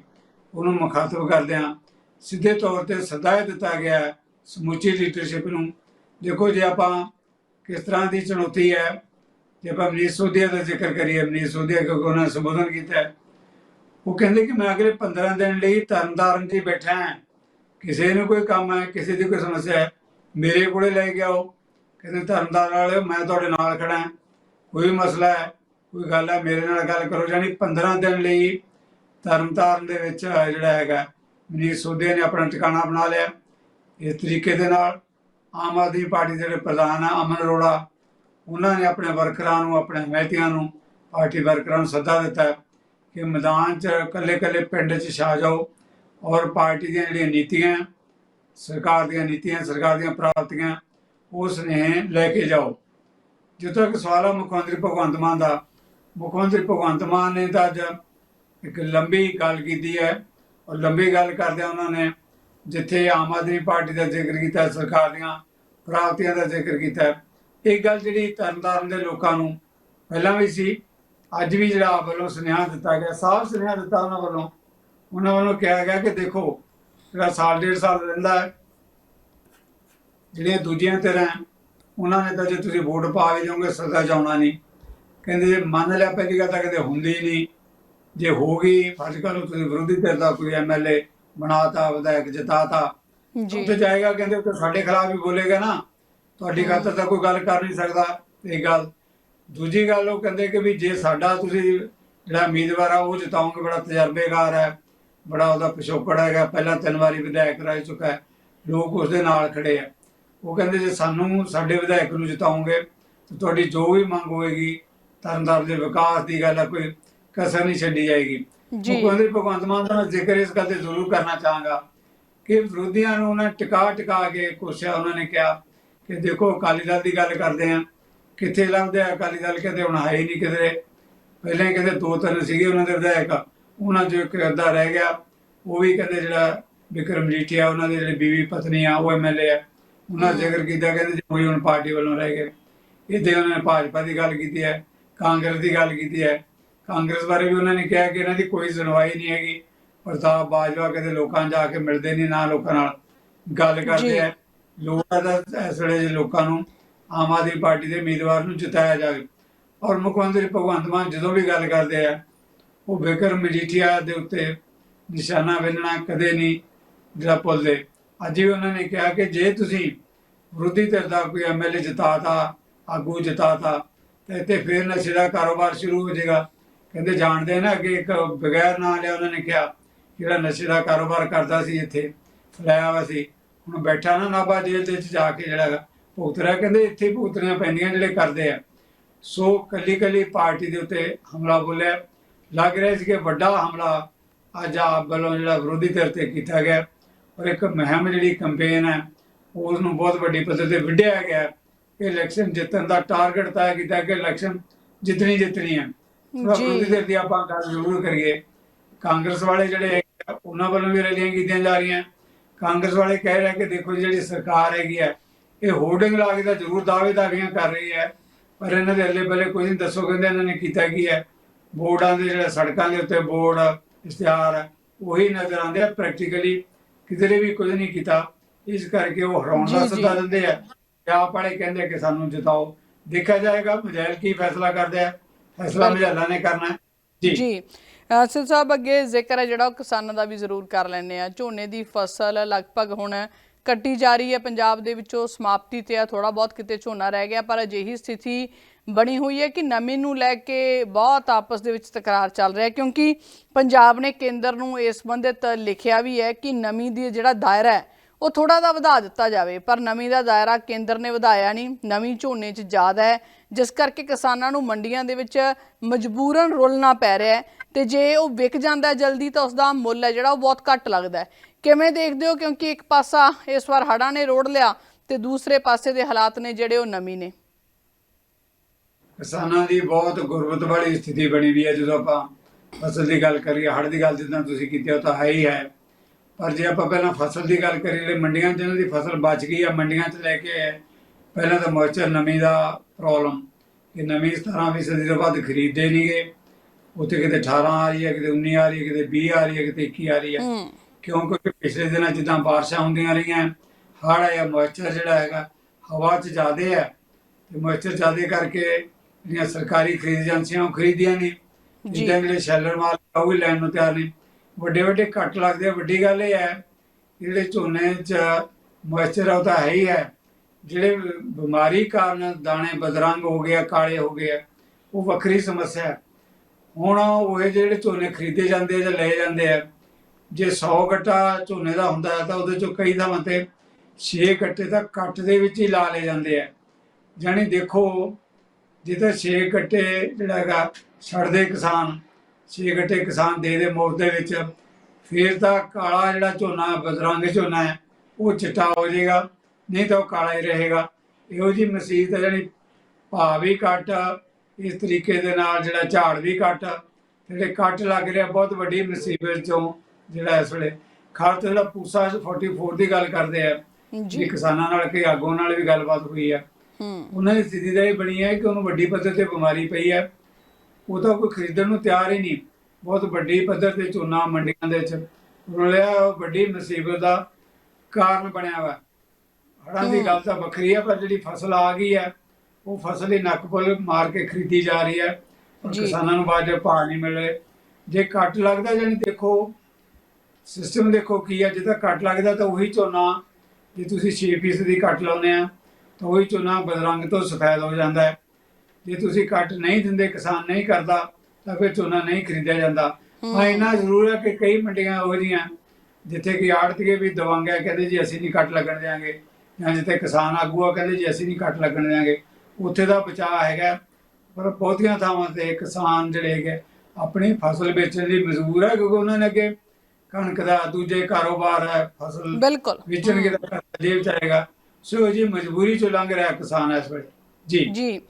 ਉਹਨੂੰ ਮੁਖਾਤਬ ਕਰਦਿਆਂ ਸਿੱਧੇ ਤੌਰ ਤੇ ਸੱਦਾ ਦਿੱਤਾ ਗਿਆ ਸਮੁੱਚੀ ਲੀਡਰਸ਼ਿਪ ਨੂੰ, ਦੇਖੋ ਜੇ ਆਪਾਂ ਕਿਸ ਤਰ੍ਹਾਂ ਦੀ ਚੁਣੌਤੀ ਹੈ, ਜੇ ਆਪਾਂ ਮਨੀਸ਼ ਸੋਧੀਆ ਦਾ ਜ਼ਿਕਰ ਕਰੀਏ ਮਨੀਸ਼ ਸੋਧੀਆ ਕਿਉਂਕਿ ਉਹਨਾਂ ਨੇ ਸੰਬੋਧਨ ਕੀਤਾ ਉਹ ਕਹਿੰਦੇ ਕਿ ਮੈਂ ਅਗਲੇ 15 ਦਿਨ ਲਈ ਤਰਨਤਾਰਨ 'ਚ ਬੈਠਾ ਹਾਂ। ਕਿਸੇ ਨੂੰ ਕੋਈ ਕੰਮ ਹੈ, ਕਿਸੇ ਦੀ ਕੋਈ ਸਮੱਸਿਆ ਹੈ, ਮੇਰੇ ਕੋਲੇ ਲੈ ਕੇ ਆਓ। ਕਹਿੰਦੇ ਧਰਮਦਾਰ ਵਾਲੇ ਮੈਂ ਤੁਹਾਡੇ ਨਾਲ ਖੜਾ ਹਾਂ। ਕੋਈ ਮਸਲਾ ਹੈ, ਕੋਈ ਗੱਲ ਹੈ, ਮੇਰੇ ਨਾਲ ਗੱਲ ਕਰੋ। ਜਾਨੀ 15 ਦਿਨ ਲਈ ਤਰਨਤਾਰਨ ਦੇ ਵਿੱਚ ਜਿਹੜਾ ਹੈਗਾ, ਮਨੀਸ਼ ਸੋਧੇ ਨੇ ਆਪਣਾ ਟਿਕਾਣਾ ਬਣਾ ਲਿਆ। ਇਸ ਤਰੀਕੇ ਦੇ ਨਾਲ ਆਮ ਆਦਮੀ ਪਾਰਟੀ ਦੇ ਜਿਹੜੇ ਪ੍ਰਧਾਨ ਆ, ਅਮਨ ਅਰੋੜਾ, ਉਹਨਾਂ ਨੇ ਆਪਣੇ ਵਰਕਰਾਂ ਨੂੰ, ਆਪਣੇ ਹਮਾਇਤੀਆਂ ਨੂੰ, ਪਾਰਟੀ ਵਰਕਰਾਂ ਨੂੰ ਸੱਦਾ ਦਿੱਤਾ ਕਿ ਮੈਦਾਨ 'ਚ ਕੱਲੇ ਕੱਲੇ ਪਿੰਡ 'ਚ ਛਾ ਜਾਓ। ਔਰ ਪਾਰਟੀ ਦੀਆਂ ਜਿਹੜੀਆਂ ਨੀਤੀਆਂ, ਸਰਕਾਰ ਦੀਆਂ ਨੀਤੀਆਂ, ਸਰਕਾਰ ਦੀਆਂ ਪ੍ਰਾਪਤੀਆਂ ਉਸ ਨੇ ਲੈ ਕੇ ਜਾਓ। ਜਿੱਥੋਂ ਇੱਕ ਸਵਾਲ ਆ ਮੁੱਖ ਮੰਤਰੀ ਭਗਵੰਤ ਮਾਨ ਦਾ ਮੁੱਖ ਮੰਤਰੀ ਭਗਵੰਤ ਮਾਨ ਨੇ ਤਾਂ ਅੱਜ ਇੱਕ ਲੰਬੀ ਗੱਲ ਕੀਤੀ ਹੈ ਔਰ ਲੰਬੀ ਗੱਲ ਕਰਦਿਆਂ ਉਹਨਾਂ ਨੇ ਜਿੱਥੇ ਆਮ ਆਦਮੀ ਪਾਰਟੀ ਦਾ ਜ਼ਿਕਰ ਕੀਤਾ, ਸਰਕਾਰ ਦੀਆਂ ਪ੍ਰਾਪਤੀਆਂ ਦਾ ਜ਼ਿਕਰ ਕੀਤਾ, ਇਹ ਗੱਲ ਜਿਹੜੀ ਤਰਨਤਾਰਨ ਦੇ ਲੋਕਾਂ ਨੂੰ ਪਹਿਲਾਂ ਵੀ ਸੀ, ਅੱਜ ਵੀ ਜਿਹੜਾ ਆਪ ਵੱਲੋਂ ਸੁਨੇਹਾ ਦਿੱਤਾ ਗਿਆ, ਸਾਫ਼ ਸੁਨੇਹਾ ਦਿੱਤਾ ਉਹਨਾਂ ਵੱਲੋਂ ਉਹਨਾਂ ਵੱਲੋਂ ਕਿਹਾ ਗਿਆ ਕਿ ਦੇਖੋ ਜਿਹੜਾ ਸਾਲ ਡੇਢ ਸਾਲ ਰਹਿੰਦਾ ਹੈ ਜਿਹੜੀਆਂ ਦੂਜੀਆਂ ਧਿਰਾਂ ਹੈ, ਉਹਨਾਂ ਨੇ ਤਾਂ ਜੇ ਤੁਸੀਂ ਵੋਟ ਪਾ ਕੇ ਜਾਓਗੇ ਸਦਾ ਜਾਉਣਾ ਨਹੀਂ। ਕਹਿੰਦੇ ਜੇ ਮੰਨ ਲਿਆ ਪਹਿਲੀ ਗੱਲ ਤਾਂ ਕਹਿੰਦੇ ਹੁੰਦੀ ਨਹੀਂ। ਜੇ ਹੋ ਗਈ ਕੱਲ੍ਹ ਨੂੰ ਤੁਸੀਂ ਵਿਰੋਧੀ ਧਿਰ ਦਾ ਕੋਈ ਐਮਐਲਏ ਬਣਾਤਾ ਵਿਧਾਇਕ ਜਿਤਾਤਾ ਉੱਥੇ ਜਾਏਗਾ ਕਹਿੰਦੇ ਉੱਥੇ ਸਾਡੇ ਖਿਲਾਫ ਵੀ ਬੋਲੇਗਾ ਨਾ। ਤੁਹਾਡੀ ਖਾਤਰ ਤਾਂ ਕੋਈ ਗੱਲ ਕਰ ਨਹੀਂ ਸਕਦਾ ਇਹ ਗੱਲ। ਦੂਜੀ ਗੱਲ ਉਹ ਕਹਿੰਦੇ ਕਿ ਵੀ ਜੇ ਸਾਡਾ ਤੁਸੀਂ ਜਿਹੜਾ ਉਮੀਦਵਾਰ ਆ ਉਹ ਜਿਤਾਓਗੇ ਬੜਾ ਤਜਰਬੇਕਾਰ ਹੈ। ਬੜਾ ਉਹਦਾ ਪਿਛੋਕੜ ਹੈਗਾ ਪਹਿਲਾਂ ਤਿੰਨ ਵਾਰੀ ਵਿਧਾਇਕ ਰਹਿ ਚੁੱਕਾ ਹੈ ਲੋਕ ਉਸ ਦੇ ਨਾਲ ਖੜੇ ਆ। ਉਹ ਕਹਿੰਦੇ ਜੇ ਸਾਨੂੰ ਸਾਡੇ ਵਿਧਾਇਕ ਨੂੰ ਜਿਤਾਓਗੇ ਤਾਂ ਤੁਹਾਡੀ ਜੋ ਵੀ ਮੰਗ ਹੋਏਗੀ ਤਰਨਤਾਰਨ ਦੇ ਵਿਕਾਸ ਦੀ ਗੱਲ ਹੈ ਕੋਈ ਕਸਰ ਨਹੀਂ ਛੱਡੀ ਜਾਏਗੀ। ਉਹ ਕਹਿੰਦੇ ਭਗਵੰਤ ਮਾਨ ਦਾ ਜ਼ਿਕਰ ਇਸ ਗੱਲ ਤੇ ਜ਼ਰੂਰ ਕਰਨਾ ਚਾਹਾਂਗਾ ਕਿ ਵਿਰੋਧੀਆਂ ਨੂੰ ਉਹਨਾਂ ਟਿਕਾ ਟਿਕਾ ਕੇ ਕੋਸ਼ਿਆ ਉਹਨਾਂ ਨੇ ਕਿਹਾ ਕਿ ਦੇਖੋ ਅਕਾਲੀ ਦਲ ਦੀ ਗੱਲ ਕਰਦੇ ਆ ਕਿੱਥੇ ਲੱਭਦੇ ਆ ਅਕਾਲੀ ਦਲ? ਕਹਿੰਦੇ ਹੁਣ ਹੈ ਹੀ ਨਹੀਂ ਕਿਧਰੇ। ਪਹਿਲਾਂ ਕਹਿੰਦੇ ਦੋ ਤਿੰਨ ਸੀਗੇ ਉਹਨਾਂ ਦੇ ਵਿਧਾਇਕ। ਉਹਨਾਂ ਚੋਂ ਇੱਕ ਅੱਧਾ ਰਹਿ ਗਿਆ। ਉਹ ਵੀ ਕਹਿੰਦੇ ਜਿਹੜਾ ਵਿਕਰਮ ਜੀਠੀਆ ਉਹਨਾਂ ਦੇ ਜਿਹੜੇ ਬੀਵੀ ਪਤਨੀ ਆ ਉਹ ਐਮਐਲਏ ਆ। ਉਹਨਾਂ ਜ਼ਿਕਰ ਕੀਤਾ ਕਹਿੰਦੇ ਜੀ ਕੋਈ ਹੁਣ ਪਾਰਟੀ ਵੱਲੋਂ ਰਹਿ ਗਏ। ਇੱਥੇ ਉਹਨਾਂ ਨੇ ਭਾਜਪਾ ਦੀ ਗੱਲ ਕੀਤੀ ਹੈ ਕਾਂਗਰਸ ਦੀ ਗੱਲ ਕੀਤੀ ਹੈ। ਕਾਂਗਰਸ ਬਾਰੇ ਵੀ ਉਹਨਾਂ ਨੇ ਕਿਹਾ ਕਿ ਇਹਨਾਂ ਦੀ ਕੋਈ ਸੁਣਵਾਈ ਨਹੀਂ ਹੈਗੀ। ਪ੍ਰਤਾਪ ਬਾਜਵਾ ਕਹਿੰਦੇ ਲੋਕਾਂ ਜਾ ਕੇ ਮਿਲਦੇ ਨਹੀਂ ਨਾ ਲੋਕਾਂ ਨਾਲ। ਗੱਲ। ਕਰਦੇ ਆ ਲੋਕਾਂ ਦਾ ਇਸ ਵੇਲੇ ਜੇ ਲੋਕਾਂ ਨੂੰ ਆਮ ਆਦਮੀ ਪਾਰਟੀ ਦੇ ਉਮੀਦਵਾਰ ਨੂੰ ਜਿਤਾਇਆ ਜਾਵੇ। ਔਰ ਮੁੱਖ ਮੰਤਰੀ ਭਗਵੰਤ ਮਾਨ ਜਦੋਂ ਵੀ ਗੱਲ ਕਰਦੇ ਆ ਉਹ ਵਿਕਰਮ ਮਜੀਠੀਆ ਦੇ ਉੱਤੇ ਨਿਸ਼ਾਨਾ ਵੇਲਣਾ ਕਦੇ ਨਹੀਂ ਜਿਹੜਾ ਭੁੱਲਦੇ। ਅੱਜ ਵੀ ਉਹਨਾਂ ਨੇ ਕਿਹਾ ਕਿ ਜੇ ਤੁਸੀਂ ਵਿਰੋਧੀ ਧਿਰ ਦਾ ਕੋਈ ਐਮਐਲਏ ਜਿਤਾਤਾ, ਆਗੂ ਜਿਤਾਤਾ, ਤੇ ਇੱਥੇ ਫੇਰ ਨਸ਼ੇ ਦਾ ਕਾਰੋਬਾਰ ਸ਼ੁਰੂ ਹੋ ਜਾਏਗਾ। ਕਹਿੰਦੇ ਜਾਣਦੇ ਨਾ ਕਿ ਇੱਕ ਬਗੈਰ ਨਾਂ ਲਿਆ ਉਹਨਾਂ ਨੇ ਕਿਹਾ ਜਿਹੜਾ ਨਸ਼ੇ ਦਾ ਕਾਰੋਬਾਰ ਕਰਦਾ ਸੀ ਇੱਥੇ, ਫਲਾਇਆ ਵਾ ਸੀ। ਹੁਣ ਬੈਠਾ ਨਾ ਨਾਭਾ ਜੇਲ੍ਹ ਦੇ ਵਿੱਚ ਜਾ ਕੇ ਜਿਹੜਾ ਹੈਗਾ, ਭੁਗਤ ਰਿਹਾ। ਕਹਿੰਦੇ ਇੱਥੇ ਹੀ ਭੁਗਤਣੀਆਂ ਪੈਂਦੀਆਂ ਜਿਹੜੇ ਕਰਦੇ ਆ। ਸੋ ਕੱਲੀ ਕੱਲੀ ਪਾਰਟੀ ਦੇ ਉੱਤੇ ਹਮਲਾ ਬੋਲਿਆ। ਲੱਗ ਰਿਹਾ ਸੀ ਕਿ ਵੱਡਾ ਹਮਲਾ ਅੱਜ ਆਪ ਵੱਲੋਂ ਜਿਹੜਾ ਵਿਰੋਧੀ ਧਿਰ ਤੇ ਕੀਤਾ ਗਿਆ। ਔਰ ਇੱਕ ਮੁਹਿੰਮ ਜਿਹੜੀ ਕੰਪੇਨ ਹੈ ਉਸ ਨੂੰ ਬਹੁਤ ਵੱਡੀ ਪੱਧਰ ਤੇ ਵਿੱਢਿਆ ਗਿਆ ਕਿ ਇਲੈਕਸ਼ਨ ਜਿੱਤਣ ਦਾ ਟਾਰਗੇਟ ਤੈਅ ਕੀਤਾ ਕਿ ਇਲੈਕਸ਼ਨ ਜਿੱਤਣੀ ਜਿੱਤਣੀ ਹੈ। ਵਿਰੋਧੀ ਧਿਰ ਦੀ ਆਪਾਂ ਗੱਲ ਜ਼ਰੂਰ ਕਰੀਏ। ਕਾਂਗਰਸ ਵਾਲੇ ਜਿਹੜੇ ਉਹਨਾਂ ਵੱਲੋਂ ਵੀ ਰੈਲੀਆਂ ਕੀਤੀਆਂ ਜਾ ਰਹੀਆਂ। ਕਾਂਗਰਸ ਵਾਲੇ ਕਹਿ ਰਹੇ ਕਿ ਦੇਖੋ ਜਿਹੜੀ ਸਰਕਾਰ ਹੈਗੀ ਹੈ ਇਹ ਹੋਰਡਿੰਗ ਲਾ ਕੇ ਤਾਂ ਜ਼ਰੂਰ ਦਾਅਵੇ ਦਾਵੀਆਂ ਕਰ ਰਹੀ ਹੈ। ਪਰ ਇਹਨਾਂ ਦੇ ਅੱਲੇ ਬੱਲੇ ਕੁਝ ਨਹੀਂ ਦੱਸੋ ਕਹਿੰਦੇ ਇਹਨਾਂ ਨੇ ਕੀਤਾ ਕੀ ਹੈ। ਬੋਰਡਾਂ ਦੇ ਜਿਹੜੇ ਸੜਕਾਂ ਦੇ ਉੱਤੇ ਬੋਰਡ ਇਸ਼ਤਿਹਾਰ ਹੈ, ਉਹੀ ਨਜ਼ਰ ਆਉਂਦੇ ਆ ਪ੍ਰੈਕਟੀਕਲੀ ਕਿਧਰੇ ਵੀ ਕੁਝ ਨਹੀਂ ਕੀਤਾ ਇਸ ਕਰਕੇ ਉਹ ਹਰਾਉਣ ਦਾ। ਸੱਦਾ ਦਿੰਦੇ ਆ। ਆਪ ਵਾਲੇ ਕਹਿੰਦੇ ਕਿ ਸਾਨੂੰ ਜਿਤਾਓ। ਦੇਖਿਆ ਜਾਏਗਾ ਮਜੈਲ ਕੀ ਫੈਸਲਾ ਕਰਦੇ ਆ। ਫੈਸਲਾ। ਮਜੈਲਾਂ ਨੇ ਕਰਨਾ ਹੈ। ਜੀ। ਜੀ। ਅਸਿਲ ਸਾਹਿਬ ਅੱਗੇ ਜ਼ਿਕਰ ਹੈ ਜਿਹੜਾ ਉਹ ਕਿਸਾਨਾਂ ਦਾ ਵੀ ਜ਼ਰੂਰ ਕਰ ਲੈਂਦੇ ਆ। ਝੋਨੇ ਦੀ ਫਸਲ ਲਗਭਗ ਹੁਣ ਕੱਟੀ ਜਾ ਰਹੀ ਹੈ। ਪੰਜਾਬ ਦੇ ਵਿੱਚੋਂ ਸਮਾਪਤੀ ਤੇ ਆ। ਥੋੜਾ ਬਹੁਤ ਕਿਤੇ ਝੋਨਾ ਰਹਿ ਗਿਆ ਪਰ ਅਜਿਹੀ ਸਥਿਤੀ ਬਣੀ ਹੋਈ ਹੈ ਕਿ ਨਮੀ ਨੂੰ ਲੈ ਕੇ ਬਹੁਤ ਆਪਸ ਦੇ ਵਿੱਚ ਤਕਰਾਰ ਚੱਲ ਰਿਹਾ ਕਿਉਂਕਿ ਪੰਜਾਬ ਨੇ ਕੇਂਦਰ ਨੂੰ ਇਸ ਸੰਬੰਧਿਤ ਲਿਖਿਆ ਵੀ ਹੈ ਕਿ ਨਮੀ ਦੀ ਜਿਹੜਾ ਦਾਇਰਾ ਹੈ, ਉਹ ਥੋੜਾ ਦਾ ਵਧਾ ਦਿੱਤਾ ਜਾਵੇ, ਪਰ ਨਮੀ ਦਾ ਦਾਇਰਾ ਕੇਂਦਰ ਨੇ ਵਧਾਇਆ ਨਹੀਂ ਨਮੀ ਝੋਨੇ 'ਚ ਜ਼ਿਆਦਾ ਹੈ, ਜਿਸ ਕਰਕੇ ਕਿਸਾਨਾਂ ਨੂੰ ਮੰਡੀਆਂ ਦੇ ਵਿੱਚ ਮਜਬੂਰਨ ਰੁਲਣਾ ਪੈ ਰਿਹਾ ਹੈ, ਤੇ ਜੇ ਉਹ ਵਿਕ ਜਾਂਦਾ ਜਲਦੀ ਤਾਂ ਉਸ ਦਾ ਮੁੱਲ ਹੈ ਜਿਹੜਾ, ਉਹ ਬਹੁਤ ਘੱਟ ਲੱਗਦਾ ਕਿਵੇਂ ਦੇਖਦੇ ਹੋ? ਕਿਉਂਕਿ ਇੱਕ ਪਾਸਾ ਇਸ ਵਾਰ ਹੜ੍ਹਾਂ ਨੇ ਰੋੜ ਲਿਆ, ਤੇ ਦੂਸਰੇ ਪਾਸੇ ਦੇ ਹਾਲਾਤ ਨੇ ਜਿਹੜੇ ਉਹ ਨਮੀ ਨੇ। ਕਿਸਾਨਾਂ ਦੀ ਬਹੁਤ ਗੁਰਬਤ ਵਾਲੀ ਸਥਿਤੀ ਬਣੀ ਵੀ ਹੈ ਜਦੋਂ ਆਪਾਂ ਫਸਲ ਦੀ ਗੱਲ ਕਰੀਏ ਹੜ੍ਹ ਦੀ ਗੱਲ ਜਿੱਦਾਂ ਤੁਸੀਂ ਕੀਤੀ ਉਹ ਤਾਂ ਹੈ ਹੀ ਹੈ। ਪਰ ਜੇ ਆਪਾਂ ਪਹਿਲਾਂ ਫਸਲ ਦੀ ਗੱਲ ਕਰੀਏ ਜਿਹੜੇ ਮੰਡੀਆਂ 'ਚ ਇਹਨਾਂ ਦੀ ਫਸਲ ਬਚ ਗਈ ਆ ਮੰਡੀਆਂ 'ਚ ਲੈ ਕੇ ਆਏ ਪਹਿਲਾਂ ਤਾਂ ਮੋਇਸਚਰ ਨਮੀ ਦਾ ਪ੍ਰੋਬਲਮ ਕਿ ਨਮੀ 17 ਫੀਸਦੀ ਤੋਂ ਵੱਧ ਖਰੀਦਦੇ ਨਹੀਂਗੇ ਉੱਥੇ ਕਿਤੇ 18 ਆ ਰਹੀ ਹੈ ਕਿਤੇ 19 ਆ ਰਹੀ ਹੈ ਕਿਤੇ 20 ਆ ਰਹੀ ਹੈ ਕਿਤੇ 21 ਆ ਰਹੀ ਹੈ। ਹੂੰ। ਕਿਉਂ? ਕਿਉਂਕਿ ਪਿਛਲੇ ਦਿਨਾਂ ਜਿੱਦਾਂ ਬਾਰਿਸ਼ਾਂ ਹੁੰਦੀਆਂ ਰਹੀਆਂ ਹੜ੍ਹ ਆਇਆ ਮੋਇਸਚਰ ਜਿਹੜਾ ਹੈਗਾ ਹਵਾ 'ਚ ਜ਼ਿਆਦੇ ਹੈ। ਤੇ ਮੋਇਸਚਰ ਜ਼ਿਆਦੇ ਕਰਕੇ ਜਿਹੜੀਆਂ ਸਰਕਾਰੀ ਖਰੀਦ ਏਜੰਸੀਆਂ ਉਹ ਖਰੀਦੀਆਂ ਜੀ। ਜਿੱਦਾਂ ਜਿਹੜੇ ਸ਼ੈਲਰ ਮਾਲ ਆ, ਉਹ ਵੀ ਲੈਣ ਨੂੰ ਤਿਆਰ ਨਹੀਂ ਵੱਡੇ ਵੱਡੇ ਕੱਟ ਲੱਗਦੇ ਆ ਵੱਡੀ ਗੱਲ ਇਹ ਹੈ ਜਿਹੜੇ ਝੋਨੇ 'ਚ ਮੋਇਸਚਰ ਆ ਉਹ ਤਾਂ ਹੈ ਹੀ ਹੈ। ਜਿਹੜੇ ਬਿਮਾਰੀ ਕਾਰਨ ਦਾਣੇ ਬਦਰੰਗ ਹੋ ਗਏ ਆ, ਕਾਲੇ ਹੋ ਗਏ ਆ, ਉਹ ਵੱਖਰੀ ਸਮੱਸਿਆ ਹੈ। ਹੁਣ ਉਹ ਜਿਹੜੇ ਝੋਨੇ ਖਰੀਦੇ ਜਾਂਦੇ ਆ ਜਾਂ ਲਏ ਜਾਂਦੇ ਆ ਜੇ 100 ਗੱਟਾ ਝੋਨੇ ਦਾ ਹੁੰਦਾ ਹੈ ਤਾਂ ਉਹਦੇ ਚੋਂ ਕਈ ਥਾਵਾਂ ਤੇ 6 ਗੱਟੇ ਤਾਂ ਕੱਟ ਦੇ ਵਿੱਚ ਹੀ ਲਾ ਲਏ ਜਾਂਦੇ ਆ। ਜਾਣੀ ਦੇਖੋ ਜਿੱਥੇ 6 ਗੱਟੇ ਜਿਹੜਾ ਹੈਗਾ ਛੱਡਦੇ ਕਿਸਾਨ 6 ਗੱਟੇ ਕਿਸਾਨ ਦੇ ਦੇ ਮੋੜ ਦੇ ਵਿੱਚ। ਫਿਰ ਤਾਂ ਕਾਲਾ ਜਿਹੜਾ ਝੋਨਾ ਬਦਰੰਗ ਝੋਨਾ ਹੈ ਉਹ ਚਿੱਟਾ ਹੋ ਜਾਏਗਾ ਨਹੀਂ ਤਾਂ ਉਹ ਕਾਲਾ ਹੀ ਰਹੇਗਾ। ਇਹੋ ਜੀ ਮਸੀਤ ਜਿਹੜੀ ਭਾਅ ਵੀ ਘੱਟ ਇਸ ਤਰੀਕੇ ਦੇ ਨਾਲ ਜਿਹੜਾ ਝਾੜ ਵੀ ਘੱਟ ਜਿਹੜੇ ਕੱਟ ਲੱਗ ਰਿਹਾ ਬਹੁਤ ਵੱਡੀ ਮੁਸੀਬਤ ਚੋਂ ਜਿਹੜਾ ਇਸ ਵੇਲੇ। ਖਾਸ ਤੋਂ ਜਿਹੜਾ ਪੂਸਾ 44 ਦੀ ਗੱਲ ਕਰਦੇ ਆ ਜੀ ਕਿਸਾਨਾਂ ਨਾਲ ਕਿ ਆਗੂਆਂ ਨਾਲ ਵੀ ਗੱਲਬਾਤ ਹੋਈ ਆ। ਉਹਨਾਂ ਦੀ ਸਥਿਤੀ ਤਾਂ ਇਹ ਬਣੀ ਹੈ ਕਿ ਉਹਨੂੰ ਵੱਡੀ ਪੱਧਰ ਤੇ ਬਿਮਾਰੀ ਪਈ ਹੈ। ਉਹ ਤਾਂ ਕੋਈ ਖਰੀਦਣ ਨੂੰ ਤਿਆਰ ਹੀ ਨਹੀਂ। ਬਹੁਤ ਵੱਡੀ ਪੱਧਰ ਤੇ ਝੋਨਾ ਮੰਡੀਆਂ ਦੇ ਵਿੱਚ ਰੁਲਿਆ ਉਹ ਵੱਡੀ ਮੁਸੀਬਤ ਦਾ ਕਾਰਨ ਬਣਿਆ ਵਾ ਹੜ੍ਹਾਂ ਦੀ ਗੱਲ ਤਾਂ ਵੱਖਰੀ ਹੈ ਪਰ ਜਿਹੜੀ ਫਸਲ ਆ ਗਈ ਹੈ ਉਹ ਫਸਲ ਹੀ ਨੱਕ ਪੁੱਲ ਮਾਰ ਕੇ ਖਰੀਦੀ ਜਾ ਰਹੀ ਹੈ। ਪਰ। ਕਿਸਾਨਾਂ ਨੂੰ ਚ ਭਾਅ ਨਹੀਂ ਮਿਲ ਰਹੇ। ਜੇ ਕੱਟ ਲੱਗਦਾ ਜਾਨੀ ਦੇਖੋ ਸਿਸਟਮ ਦੇਖੋ ਕੀ ਹੈ। ਜੇ ਤਾਂ ਕੱਟ ਲੱਗਦਾ ਤਾਂ ਉਹੀ ਝੋਨਾ ਜੇ ਤੁਸੀਂ 6% ਦੀ ਕੱਟ ਲਾਉਂਦੇ ਆ ਤਾਂ ਉਹੀ ਝੋਨਾ ਬਦਰੰਗ ਤੋਂ ਸਫੈਦ ਹੋ ਜਾਂਦਾ ਹੈ। ਜੇ ਤੁਸੀਂ ਕੱਟ ਨਹੀਂ ਦਿੰਦੇ ਕਿਸਾਨ ਨਹੀਂ ਕਰਦਾ ਤਾਂ ਫਿਰ ਝੋਨਾ ਨਹੀਂ ਖਰੀਦਿਆ ਜਾਂਦਾ। ਹਾਂ। ਇਹਨਾਂ ਜ਼ਰੂਰ ਹੈ ਕਿ ਕਈ ਮੰਡੀਆਂ ਹੋ ਰਹੀਆਂ ਜਿੱਥੇ ਕਿ ਆੜਤੀਏ ਵੀ ਦਵਾਂਗੇ ਕਹਿੰਦੇ ਜੀ ਅਸੀਂ ਨਹੀਂ ਕੱਟ ਲੱਗਣ ਦਿਆਂਗੇ। ਜਾਂ ਜਿੱਥੇ ਕਿਸਾਨ ਆਗੂ ਆ ਕਹਿੰਦੇ ਜੀ ਅਸੀਂ ਨਹੀਂ ਕੱਟ ਲੱਗਣ ਦਿਆਂਗੇ। ਉੱਥੇ ਦਾ ਬਚਾਅ ਹੈਗਾ ਪਰ ਬਹੁਤੀਆਂ ਥਾਵਾਂ ਤੇ ਕਿਸਾਨ ਜਿਹੜੇ ਹੈਗੇ ਆਪਣੀ ਫਸਲ ਵੇਚਣ ਲਈ ਮਜਬੂਰ ਹੈ ਕਿਉਂਕਿ ਉਹਨਾਂ ਨੇ ਅੱਗੇ ਕਣਕ ਦਾ ਦੂਜੇ ਕਾਰੋਬਾਰ ਹੈ ਫਸਲ ਬਿਲਕੁਲ। ਵੇਚਣਗੇ ਤਾਂ ਜੇਬ ਚ ਆਏਗਾ। ਸੋ ਜੀ, ਮਜਬੂਰੀ ਚੋਂ ਲੰਘ ਰਿਹਾ ਕਿਸਾਨ ਇਸ ਵੇਲੇ। ਜੀ। ਜੀ।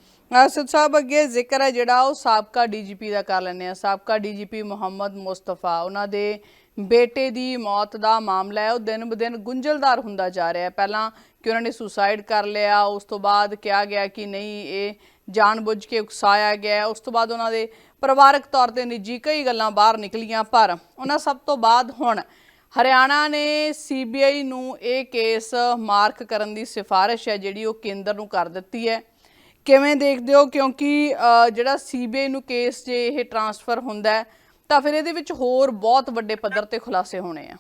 ਅਸਦ ਸਾਹਿਬ, ਅੱਗੇ ਜ਼ਿਕਰ ਹੈ ਜਿਹੜਾ ਉਹ ਸਾਬਕਾ ਡੀਜੀਪੀ ਦਾ ਕਰ ਲੈਂਦੇ ਆ ਸਾਬਕਾ ਡੀਜੀਪੀ ਮੁਹੰਮਦ ਮੁਸਤਫਾ, ਉਹਨਾਂ ਦੇ ਬੇਟੇ ਦੀ ਮੌਤ ਦਾ ਮਾਮਲਾ ਹੈ। ਉਹ ਦਿਨ ਬ ਗੁੰਝਲਦਾਰ ਹੁੰਦਾ ਜਾ ਰਿਹਾ ਹੈ। ਪਹਿਲਾਂ ਕਿ ਉਹਨਾਂ ਨੇ ਸੁਸਾਈਡ ਕਰ ਲਿਆ, ਉਸ ਤੋਂ ਬਾਅਦ ਕਿਹਾ ਗਿਆ ਕਿ ਨਹੀਂ, ਇਹ ਜਾਣਬੁੱਝ ਕੇ ਉਕਸਾਇਆ ਗਿਆ ਹੈ। ਉਸ ਤੋਂ ਬਾਅਦ ਉਹਨਾਂ ਦੇ ਪਰਿਵਾਰਕ ਤੌਰ ਤੇ ਨਿੱਜੀ ਕਈ ਗੱਲਾਂ ਬਾਹਰ ਨਿਕਲੀਆਂ, ਪਰ ਉਹਨਾਂ ਸਭ ਤੋਂ ਬਾਅਦ ਹੁਣ ਹਰਿਆਣਾ ਨੇ ਸੀਬੀਆਈ ਨੂੰ ਇਹ ਕੇਸ ਮਾਰਕ ਕਰਨ ਦੀ ਸਿਫਾਰਿਸ਼ ਹੈ, ਜਿਹੜੀ ਉਹ ਕੇਂਦਰ ਨੂੰ ਕਰ ਦਿੱਤੀ ਹੈ। ਕਿਵੇਂ ਦੇਖਦੇ ਹੋ? ਕਿਉਂਕਿ ਜਿਹੜਾ ਸੀਬੀਆਈ ਨੂੰ ਕੇਸ ਜੇ ਇਹ ਟਰਾਂਸਫਰ ਹੁੰਦਾ ਹੈ, ਤਾਂ ਫਿਰ ਇਹਦੇ ਵਿੱਚ ਹੋਰ ਬਹੁਤ ਵੱਡੇ ਪੱਧਰ ਤੇ ਖੁਲਾਸੇ ਹੋਣੇ ਆ।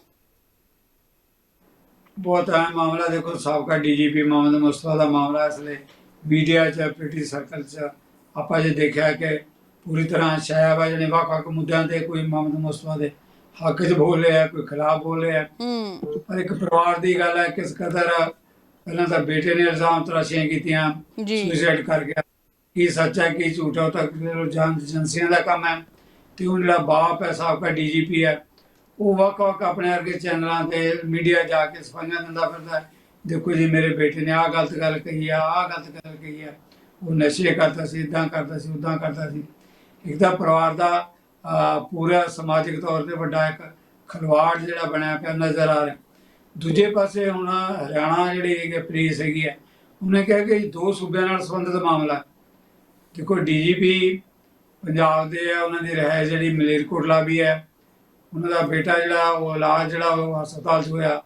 ਬਹੁਤ ਅਹਿਮ ਮਾਮਲਾ, ਦੇਖੋ, ਸਾਬਕਾ ਡੀਜੀਪੀ ਮੁਹੰਮਦ ਮੁਸਤਫਾ ਦਾ ਮਾਮਲਾ ਇਸ ਲਈ ਮੀਡੀਆ 'ਚ ਪ੍ਰੀਟੀ ਸਰਕਲ 'ਚ ਆਪਾਂ ਜੇ ਦੇਖਿਆ ਕਿ ਪੂਰੀ ਤਰ੍ਹਾਂ ਛਾਇਆ ਵਾ ਜਿਹੜੇ ਵੱਖ ਵੱਖ ਮੁੱਦਿਆਂ ਤੇ ਕੋਈ ਮੁਹੰਮਦ ਮੁਸਤਫਾ ਦੇ ਹੱਕ 'ਚ ਬੋਲੇ ਆ ਕੋਈ ਖਿਲਾਫ ਬੋਲੇ ਆ। ਹੂੰ। ਪਰ ਇੱਕ ਪਰਿਵਾਰ ਦੀ ਗੱਲ ਹੈ ਕਿਸ ਕਦਰ ਪਹਿਲਾਂ ਤਾਂ ਬੇਟੇ ਨੇ ਇਲਜ਼ਾਮ ਤਰਾਸ਼ੀਆਂ ਕੀਤੀਆਂ ਜੀ। ਸੁਸਾਈਡ ਕਰ ਗਿਆ। ਕੀ ਸੱਚ ਹੈ ਕੀ ਝੂਠ ਹੈ ਉਹ ਤਾਂ ਜਾਨ ਏਜੰਸੀਆਂ ਦਾ ਕੰਮ ਹੈ। ਤੇ ਉਹ ਜਿਹੜਾ ਬਾਪ ਹੈ ਸਾਬਕਾ ਡੀਜੀਪੀ ਹੈ ਉਹ ਵੱਖ ਵੱਖ ਆਪਣੇ ਵਰਗੇ ਚੈਨਲਾਂ ਤੇ ਮੀਡੀਆ ਜਾ ਕੇ ਸਫਾਈਆਂ ਦਿੰਦਾ ਫਿਰਦਾ ਹੈ। ਦੇਖੋ ਜੀ ਮੇਰੇ ਬੇਟੇ ਨੇ ਆਹ ਗਲਤ ਗੱਲ ਕਹੀ ਆ ਆਹ ਗਲਤ ਗੱਲ ਕਹੀ ਆ। ਉਹ ਨਸ਼ੇ ਕਰਦਾ ਸੀ ਇਦਾਂ ਕਰਦਾ ਸੀ ਉਦਾਂ ਕਰਦਾ ਸੀ। ਇੱਕ ਤਾਂ ਪਰਿਵਾਰ ਦਾ ਪੂਰਾ ਸਮਾਜਿਕ ਤੌਰ ਤੇ ਵੱਡਾ ਇੱਕ ਖਲਵਾੜ ਜਿਹੜਾ ਬਣਿਆ ਪਿਆ ਨਜ਼ਰ ਆ ਰਿਹਾ। ਦੂਜੇ ਪਾਸੇ ਹੁਣ ਹਰਿਆਣਾ ਜਿਹੜੀ ਹੈਗੀ ਪੁਲਿਸ ਹੈਗੀ ਹੈ ਉਹਨੇ ਕਿਹਾ ਕਿ ਦੋ ਸੂਬਿਆਂ ਨਾਲ ਸੰਬੰਧਿਤ ਮਾਮਲਾ। ਹੈ। ਦੇਖੋ, ਡੀਜੀਪੀ ਪੰਜਾਬ ਦੇ ਆ, ਉਹਨਾਂ ਦੀ ਰਹਿ ਜਿਹੜੀ ਮਲੇਰਕੋਟਲਾ ਵੀ ਹੈ। ਉਹਨਾਂ ਦਾ ਬੇਟਾ ਜਿਹੜਾ, ਉਹ ਇਲਾਜ ਜਿਹੜਾ ਉਹ ਹਸਪਤਾਲ 'ਚ ਹੋਇਆ,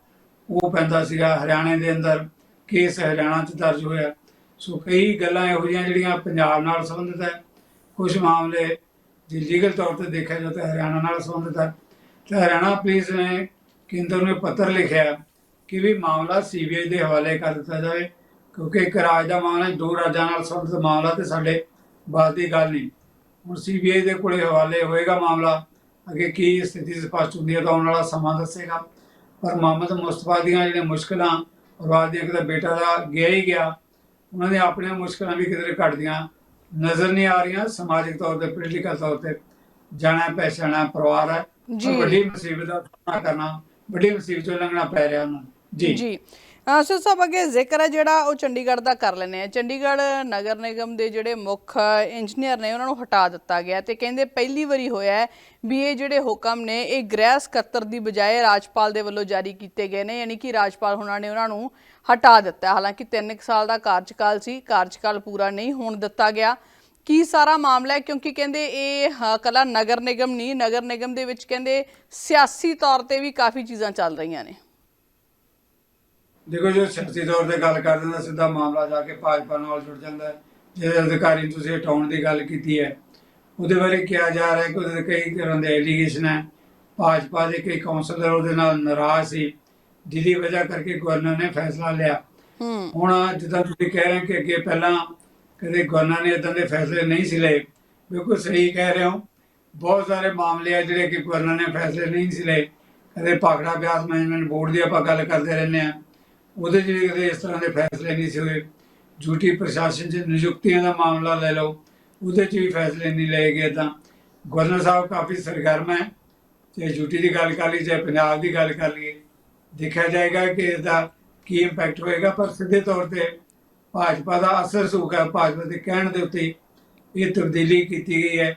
ਉਹ ਪੈਂਦਾ ਸੀਗਾ ਹਰਿਆਣੇ ਦੇ ਅੰਦਰ। ਕੇਸ ਹਰਿਆਣਾ 'ਚ ਦਰਜ ਹੋਇਆ। ਸੋ ਕਈ ਗੱਲਾਂ ਇਹੋ ਜਿਹੀਆਂ ਜਿਹੜੀਆਂ ਪੰਜਾਬ ਨਾਲ ਸੰਬੰਧਿਤ ਹੈ ਕੁਝ ਮਾਮਲੇ ਜੇ ਲੀਗਲ ਤੌਰ ਤੇ ਦੇਖਿਆ ਜਾਵੇ ਤਾਂ ਹਰਿਆਣਾ ਨਾਲ ਸੰਬੰਧਿਤ ਹੈ। ਤੇ ਹਰਿਆਣਾ ਪੁਲਿਸ ਨੇ ਕੇਂਦਰ ਨੂੰ ਪੱਤਰ ਲਿਖਿਆ ਕਿ ਵੀ ਮਾਮਲਾ ਸੀਬੀਆਈ ਦੇ ਹਵਾਲੇ ਕਰ ਦਿੱਤਾ ਜਾਵੇ, ਕਿਉਂਕਿ ਇੱਕ ਰਾਜ ਦਾ ਮਾਮਲਾ ਦੋ ਰਾਜਾਂ ਨਾਲ ਸੰਬੰਧਿਤ ਮਾਮਲਾ ਤੇ ਸਾਡੇ ਬਾਤ ਦੀ ਗੱਲ ਨਹੀਂ। ਹੁਣ ਸੀਬੀਆਈ ਦੇ ਕੋਲੇ ਹਵਾਲੇ ਹੋਏਗਾ ਮਾਮਲਾ, ਅੱਗੇ ਕੀ ਸਥਿਤੀ ਸਪਸ਼ਟ ਹੁੰਦੀ ਹੈ ਤਾਂ ਆਉਣ ਵਾਲਾ ਸਮਾਂ ਦੱਸੇਗਾ। ਪਰ ਮੁਹੰਮਦ ਮੁਸਤਫਾ ਦੀਆਂ ਜਿਹੜੀਆਂ ਮੁਸ਼ਕਲਾਂ ਔਰ ਬਾਅਦ ਦੀਆਂ ਕਿਤੇ ਬੇਟਾ ਦਾ ਗਿਆ ਹੀ ਗਿਆ, ਉਹਨਾਂ ਦੀਆਂ ਆਪਣੀਆਂ ਮੁਸ਼ਕਲਾਂ ਵੀ ਕਿਤੇ ਘਟਦੀਆਂ। ਨਜ਼ਰ ਨਹੀਂ ਆ ਰਹੀਆਂ। ਸਮਾਜਿਕ ਤੌਰ ਤੇ ਪੋਲੀਟੀਕਲ ਤੌਰ ਤੇ ਜਾਣਾ ਪਹਿਚਾਣਾ ਪਰਿਵਾਰ ਹੈ। ਵੱਡੀ ਮੁਸੀਬਤ ਦਾ ਸਾਹਮਣਾ ਕਰਨਾ ਵੱਡੀ ਮੁਸੀਬਤ ਚੋਂ ਲੰਘਣਾ ਪੈ ਰਿਹਾ ਉਹਨਾਂ ਨੂੰ। ਜੀ। ਜੀ। ਸਿਰ ਸਾਹਿਬ ਅੱਗੇ ਜ਼ਿਕਰ ਹੈ ਜਿਹੜਾ ਉਹ ਚੰਡੀਗੜ੍ਹ ਦਾ ਕਰ ਲੈਨੇ ਆ ਚੰਡੀਗੜ੍ਹ ਨਗਰ ਨਿਗਮ ਦੇ ਜਿਹੜੇ ਮੁੱਖ ਇੰਜੀਨੀਅਰ ਨੇ, ਉਹਨਾਂ ਨੂੰ ਹਟਾ ਦਿੱਤਾ ਗਿਆ ਤੇ ਕਹਿੰਦੇ ਪਹਿਲੀ ਵਾਰੀ ਹੋਇਆ ਵੀ ਇਹ ਜਿਹੜੇ ਹੁਕਮ ਨੇ, ਇਹ ਗ੍ਰਹਿ ਸਕੱਤਰ ਦੀ ਬਜਾਏ ਰਾਜਪਾਲ ਦੇ ਵੱਲੋਂ ਜਾਰੀ ਕੀਤੇ ਗਏ ਨੇ, ਯਾਨੀ ਕਿ ਰਾਜਪਾਲ ਹੁਣਾਂ ਨੇ ਉਹਨਾਂ ਨੂੰ ਹਟਾ ਦਿੱਤਾ। ਹੈ। ਹਾਲਾਂਕਿ 3 ਸਾਲ ਦਾ ਕਾਰਜਕਾਲ ਸੀ, ਕਾਰਜਕਾਲ ਪੂਰਾ ਨਹੀਂ ਹੋਣ ਦਿੱਤਾ ਗਿਆ। ਕੀ ਸਾਰਾ ਮਾਮਲਾ ਹੈ? ਕਿਉਂਕਿ ਕਹਿੰਦੇ ਇਹ ਕਲਾ ਨਗਰ ਨਿਗਮ ਨਹੀਂ, ਨਗਰ ਨਿਗਮ ਦੇ ਵਿੱਚ ਕਹਿੰਦੇ ਸਿਆਸੀ ਤੌਰ ਤੇ ਵੀ ਕਾਫੀ ਚੀਜ਼ਾਂ ਚੱਲ ਰਹੀਆਂ ਨੇ। ਦੇਖੋ ਜੋ ਸਿਆਸੀ ਤੌਰ ਤੇ ਗੱਲ ਕਰ ਦਿੰਦਾ ਸਿੱਧਾ ਮਾਮਲਾ ਜਾ ਕੇ ਭਾਜਪਾ ਨਾਲ ਜੁੜ ਜਾਂਦਾ। ਹੈ ਜਿਹੜੇ ਅਧਿਕਾਰੀ ਤੁਸੀਂ ਹਟਾਉਣ ਦੀ ਗੱਲ ਕੀਤੀ ਹੈ ਉਹਦੇ ਬਾਰੇ ਕਿਹਾ ਜਾ ਰਿਹਾ ਕਿ ਉਹਦੇ ਤੇ ਕਈ ਤਰ੍ਹਾਂ ਦੇ ਐਲੀਗੇਸ਼ਨ ਹੈ। ਭਾਜਪਾ ਦੇ ਕਈ ਕਾਉਂਸਲਰ ਉਹਦੇ ਨਾਲ ਨਾਰਾਜ਼ ਸੀ। ਜਿਹਦੀ ਵਜ੍ਹਾ ਕਰਕੇ ਗਵਰਨਰ ਨੇ ਫੈਸਲਾ ਲਿਆ। ਹੁਣ ਜਿੱਦਾਂ ਤੁਸੀਂ ਕਹਿ ਰਹੇ ਕਿ ਅੱਗੇ ਪਹਿਲਾਂ ਕਦੇ ਗਵਰਨਰ ਨੇ ਇਦਾਂ ਦੇ ਫੈਸਲੇ ਨਹੀਂ ਸੀ ਲਏ। ਬਿਲਕੁਲ ਸਹੀ ਕਹਿ ਰਹੇ ਹੋ। ਬਹੁਤ ਸਾਰੇ ਮਾਮਲੇ ਆ ਜਿਹੜੇ ਕਿ ਗਵਰਨਰ ਨੇ ਫੈਸਲੇ ਨਹੀਂ ਸੀ ਲਏ। ਕਦੇ ਭਾਖੜਾ ਬਿਆਸ ਮੈਨੇਜਮੈਂਟ ਬੋਰਡ ਦੀ ਆਪਾਂ ਗੱਲ ਕਰਦੇ ਰਹਿੰਦੇ ਆ ਉਹਦੇ 'ਚ ਵੀ ਕਦੇ ਇਸ ਤਰ੍ਹਾਂ ਦੇ ਫੈਸਲੇ ਨਹੀਂ ਸੀ ਹੋਏ ਝੂਠੀ ਪ੍ਰਸ਼ਾਸਨ 'ਚ ਨਿਯੁਕਤੀਆਂ ਦਾ ਮਾਮਲਾ ਲੈ ਲਓ, ਉਹਦੇ 'ਚ ਵੀ ਫੈਸਲੇ ਨਹੀਂ ਲਏ ਗਏ ਤਾਂ ਗਵਰਨਰ ਸਾਹਿਬ ਕਾਫੀ ਸਰਗਰਮ ਹੈ ਚਾਹੇ ਝੂਠੀ ਦੀ ਗੱਲ ਕਰ ਲਈ, ਚਾਹੇ ਪੰਜਾਬ ਦੀ ਗੱਲ ਕਰ ਲਈਏ, ਦੇਖਿਆ ਜਾਏਗਾ ਕਿ ਇਹਦਾ ਕੀ ਇੰਪੈਕਟ ਹੋਏਗਾ, ਪਰ ਸਿੱਧੇ ਤੌਰ ਤੇ ਭਾਜਪਾ ਦਾ ਅਸਰ ਸੂਗਾ ਭਾਜਪਾ ਦੇ ਕਹਿਣ ਦੇ ਉੱਤੇ ਇਹ ਤਬਦੀਲੀ ਕੀਤੀ ਗਈ ਹੈ।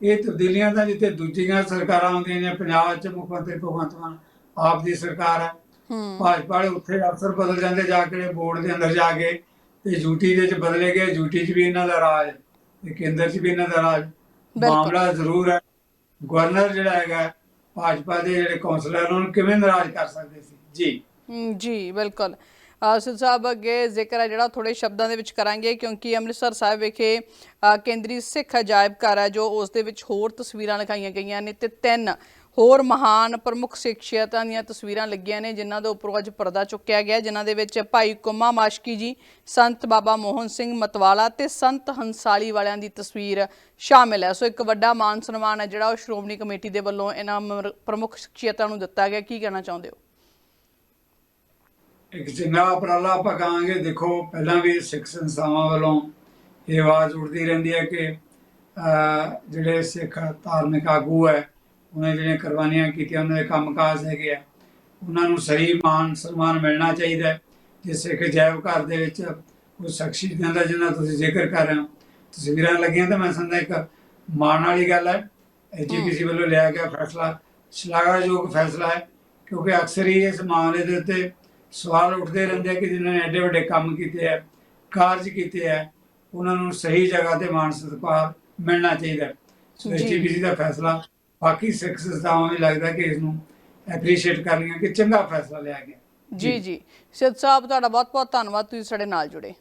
ਇਹ ਤਬਦੀਲੀਆਂ ਤਾਂ ਜਿੱਥੇ ਦੂਜੀਆਂ ਸਰਕਾਰਾਂ ਆਉਂਦੀਆਂ ਨੇ, ਪੰਜਾਬ 'ਚ ਮੁੱਖ ਮੰਤਰੀ ਭਗਵੰਤ ਮਾਨ ਆਪ ਦੀ ਸਰਕਾਰ ਹੈ ਭਾਜਪਾ ਵਾਲੇ ਉੱਥੇ ਅਫਸਰ ਬਦਲ ਜਾਂਦੇ ਜਾ ਕੇ ਬੋਰਡ ਦੇ ਅੰਦਰ ਜਾ ਕੇ ਤੇ ਯੂਟੀ ਦੇ ਚ ਬਦਲੇ ਗਏ। ਯੂਟੀ 'ਚ ਵੀ ਇਹਨਾਂ ਦਾ ਰਾਜ ਤੇ ਕੇਂਦਰ 'ਚ ਵੀ ਇਹਨਾਂ ਦਾ ਰਾਜ। ਮਾਮਲਾ ਜ਼ਰੂਰ ਹੈ। ਗਵਰਨਰ ਜਿਹੜਾ ਹੈਗਾ ਭਾਜਪਾ ਦੇ ਜਿਹੜੇ ਕੌਂਸਲਰ ਉਹਨਾਂ ਨੂੰ ਕਿਵੇਂ ਨਾਰਾਜ਼ ਕਰ ਸਕਦੇ ਸੀ? ਜੀ। ਜੀ ਬਿਲਕੁਲ। ਆਸਿਲ ਸਾਹਿਬ ਅੱਗੇ ਜ਼ਿਕਰ ਹੈ ਜਿਹੜਾ ਥੋੜੇ ਸ਼ਬਦਾਂ ਦੇ ਵਿੱਚ ਕਰਾਂਗੇ ਕਿਉਂਕਿ ਅੰਮ੍ਰਿਤਸਰ ਸਾਹਿਬ ਵਿਖੇ ਕੇਂਦਰੀ ਸਿੱਖ ਅਜਾਇਬ ਘਰ ਹੈ ਜੋ ਉਸ ਦੇ ਵਿੱਚ ਹੋਰ ਤਸਵੀਰਾਂ ਲਗਾਈਆਂ ਗਈਆਂ ਨੇ ਤੇ ਤਿੰਨ ਹੋਰ ਮਹਾਨ ਪ੍ਰਮੁੱਖ ਸਖਸੀਅਤਾਂ ਦੀਆਂ ਤਸਵੀਰਾਂ ਲੱਗੀਆਂ ਨੇ, ਜਿਨ੍ਹਾਂ ਦੇ ਉੱਪਰੋਂ ਅੱਜ ਪਰਦਾ ਚੁੱਕਿਆ ਗਿਆ, ਜਿਨ੍ਹਾਂ ਦੇ ਵਿੱਚ ਭਾਈ ਕੁਮਾ ਮਾਸ਼ਕੀ ਜੀ, ਸੰਤ ਬਾਬਾ ਮੋਹਨ ਸਿੰਘ ਮਤਵਾਲਾ ਤੇ ਸੰਤ ਹੰਸਾਲੀ ਵਾਲਿਆਂ ਦੀ ਤਸਵੀਰ ਸ਼ਾਮਿਲ ਹੈ। ਸੋ ਇੱਕ ਵੱਡਾ ਮਾਨ ਸਨਮਾਨ ਹੈ, ਜਿਹੜਾ ਉਹ ਸ਼੍ਰੋਮਣੀ ਕਮੇਟੀ ਦੇ ਵੱਲੋਂ ਇਹਨਾਂ ਪ੍ਰਮੁੱਖ ਸ਼ਖਸੀਅਤਾਂ ਨੂੰ ਦਿੱਤਾ ਗਿਆ। ਕੀ ਕਹਿਣਾ ਚਾਹੁੰਦੇ ਹੋ? ਇੱਕ ਚੰਗਾ ਉਪਰਾਲਾ ਆਪਾਂ ਕਹਾਂਗੇ, ਦੇਖੋ, ਪਹਿਲਾਂ ਵੀ ਸਿੱਖ ਸੰਸਥਾਵਾਂ ਵੱਲੋਂ ਇਹ ਆਵਾਜ਼ ਉੱਠਦੀ ਰਹਿੰਦੀ ਹੈ ਕਿ ਜਿਹੜੇ ਸਿੱਖ ਧਾਰਮਿਕ ਆਗੂ ਹੈ ਉਹਨਾਂ ਜਿਹੜੀਆਂ ਕੁਰਬਾਨੀਆਂ ਕੀਤੀਆਂ ਉਹਨਾਂ ਦੇ ਕੰਮਕਾਜ ਹੈਗੇ ਆ। ਉਹਨਾਂ ਨੂੰ ਸਹੀ ਮਾਨ ਸਨਮਾਨ ਮਿਲਣਾ ਚਾਹੀਦਾ ਜੇ ਸਿੱਖ ਜੈਵ ਘਰ ਦੇ ਵਿੱਚ ਕੋਈ ਸ਼ਖਸੀਅਤਾਂ ਦਾ ਜਿਹਨਾਂ ਤੁਸੀਂ ਜ਼ਿਕਰ ਕਰ ਰਹੇ ਹੋ। ਤਸਵੀਰਾਂ ਲੱਗੀਆਂ ਤਾਂ ਮੈਂ ਸਮਝਦਾ ਇੱਕ ਮਾਣ ਵਾਲੀ ਗੱਲ ਹੈ। ਐਜੀਪੀਸੀ ਵੱਲੋਂ ਲਿਆ ਗਿਆ ਫੈਸਲਾ ਸ਼ਲਾਘਾਯੋਗ ਫੈਸਲਾ ਹੈ। ਕਿਉਂਕਿ ਅਕਸਰ ਹੀ ਇਸ ਮਾਮਲੇ ਦੇ ਉੱਤੇ ਸਵਾਲ ਉੱਠਦੇ ਰਹਿੰਦੇ ਕਿ ਜਿਨ੍ਹਾਂ ਨੇ ਐਡੇ ਵੱਡੇ ਕੰਮ ਕੀਤੇ ਆ ਕਾਰਜ ਕੀਤੇ ਆ ਉਹਨਾਂ ਨੂੰ ਸਹੀ ਜਗ੍ਹਾ ਤੇ ਮਾਣ ਸਤਿਕਾਰ ਮਿਲਣਾ ਚਾਹੀਦਾ। ਸੋ। ਐਜੀਪੀਸੀ ਦਾ ਫੈਸਲਾ ਬਾਕੀ ਸਿੱਖ ਸੰਸਥਾਵਾਂ ਵੀ ਲੱਗਦਾ ਕਿ ਇਸ ਨੂੰ ਐਪਰੀਸ਼ੀਏਟ ਕਰਨੀਆਂ ਕਿ ਚੰਗਾ ਫੈਸਲਾ ਲਿਆ ਗਿਆ। ਜੀ ਜੀ। ਸਿੱਧ ਸਾਹਿਬ ਤੁਹਾਡਾ ਬਹੁਤ ਬਹੁਤ ਧੰਨਵਾਦ ਤੁਸੀਂ ਸਾਡੇ ਨਾਲ ਜੁੜੇ।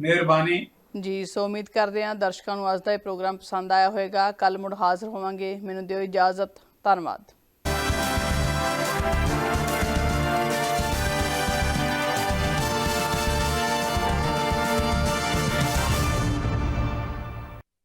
ਮਿਹਰਬਾਨੀ। ਜੀ ਸੋ ਉਮੀਦ ਕਰਦੇ ਹਾਂ ਦਰਸ਼ਕਾਂ ਨੂੰ ਅੱਜ ਦਾ ਇਹ ਪ੍ਰੋਗਰਾਮ ਪਸੰਦ ਆਇਆ ਹੋਵੇਗਾ। ਕੱਲ ਮੁੜ ਹਾਜ਼ਰ ਹੋਵਾਂਗੇ। ਮੈਨੂੰ ਦਿਓ ਇਜਾਜ਼ਤ। ਧੰਨਵਾਦ।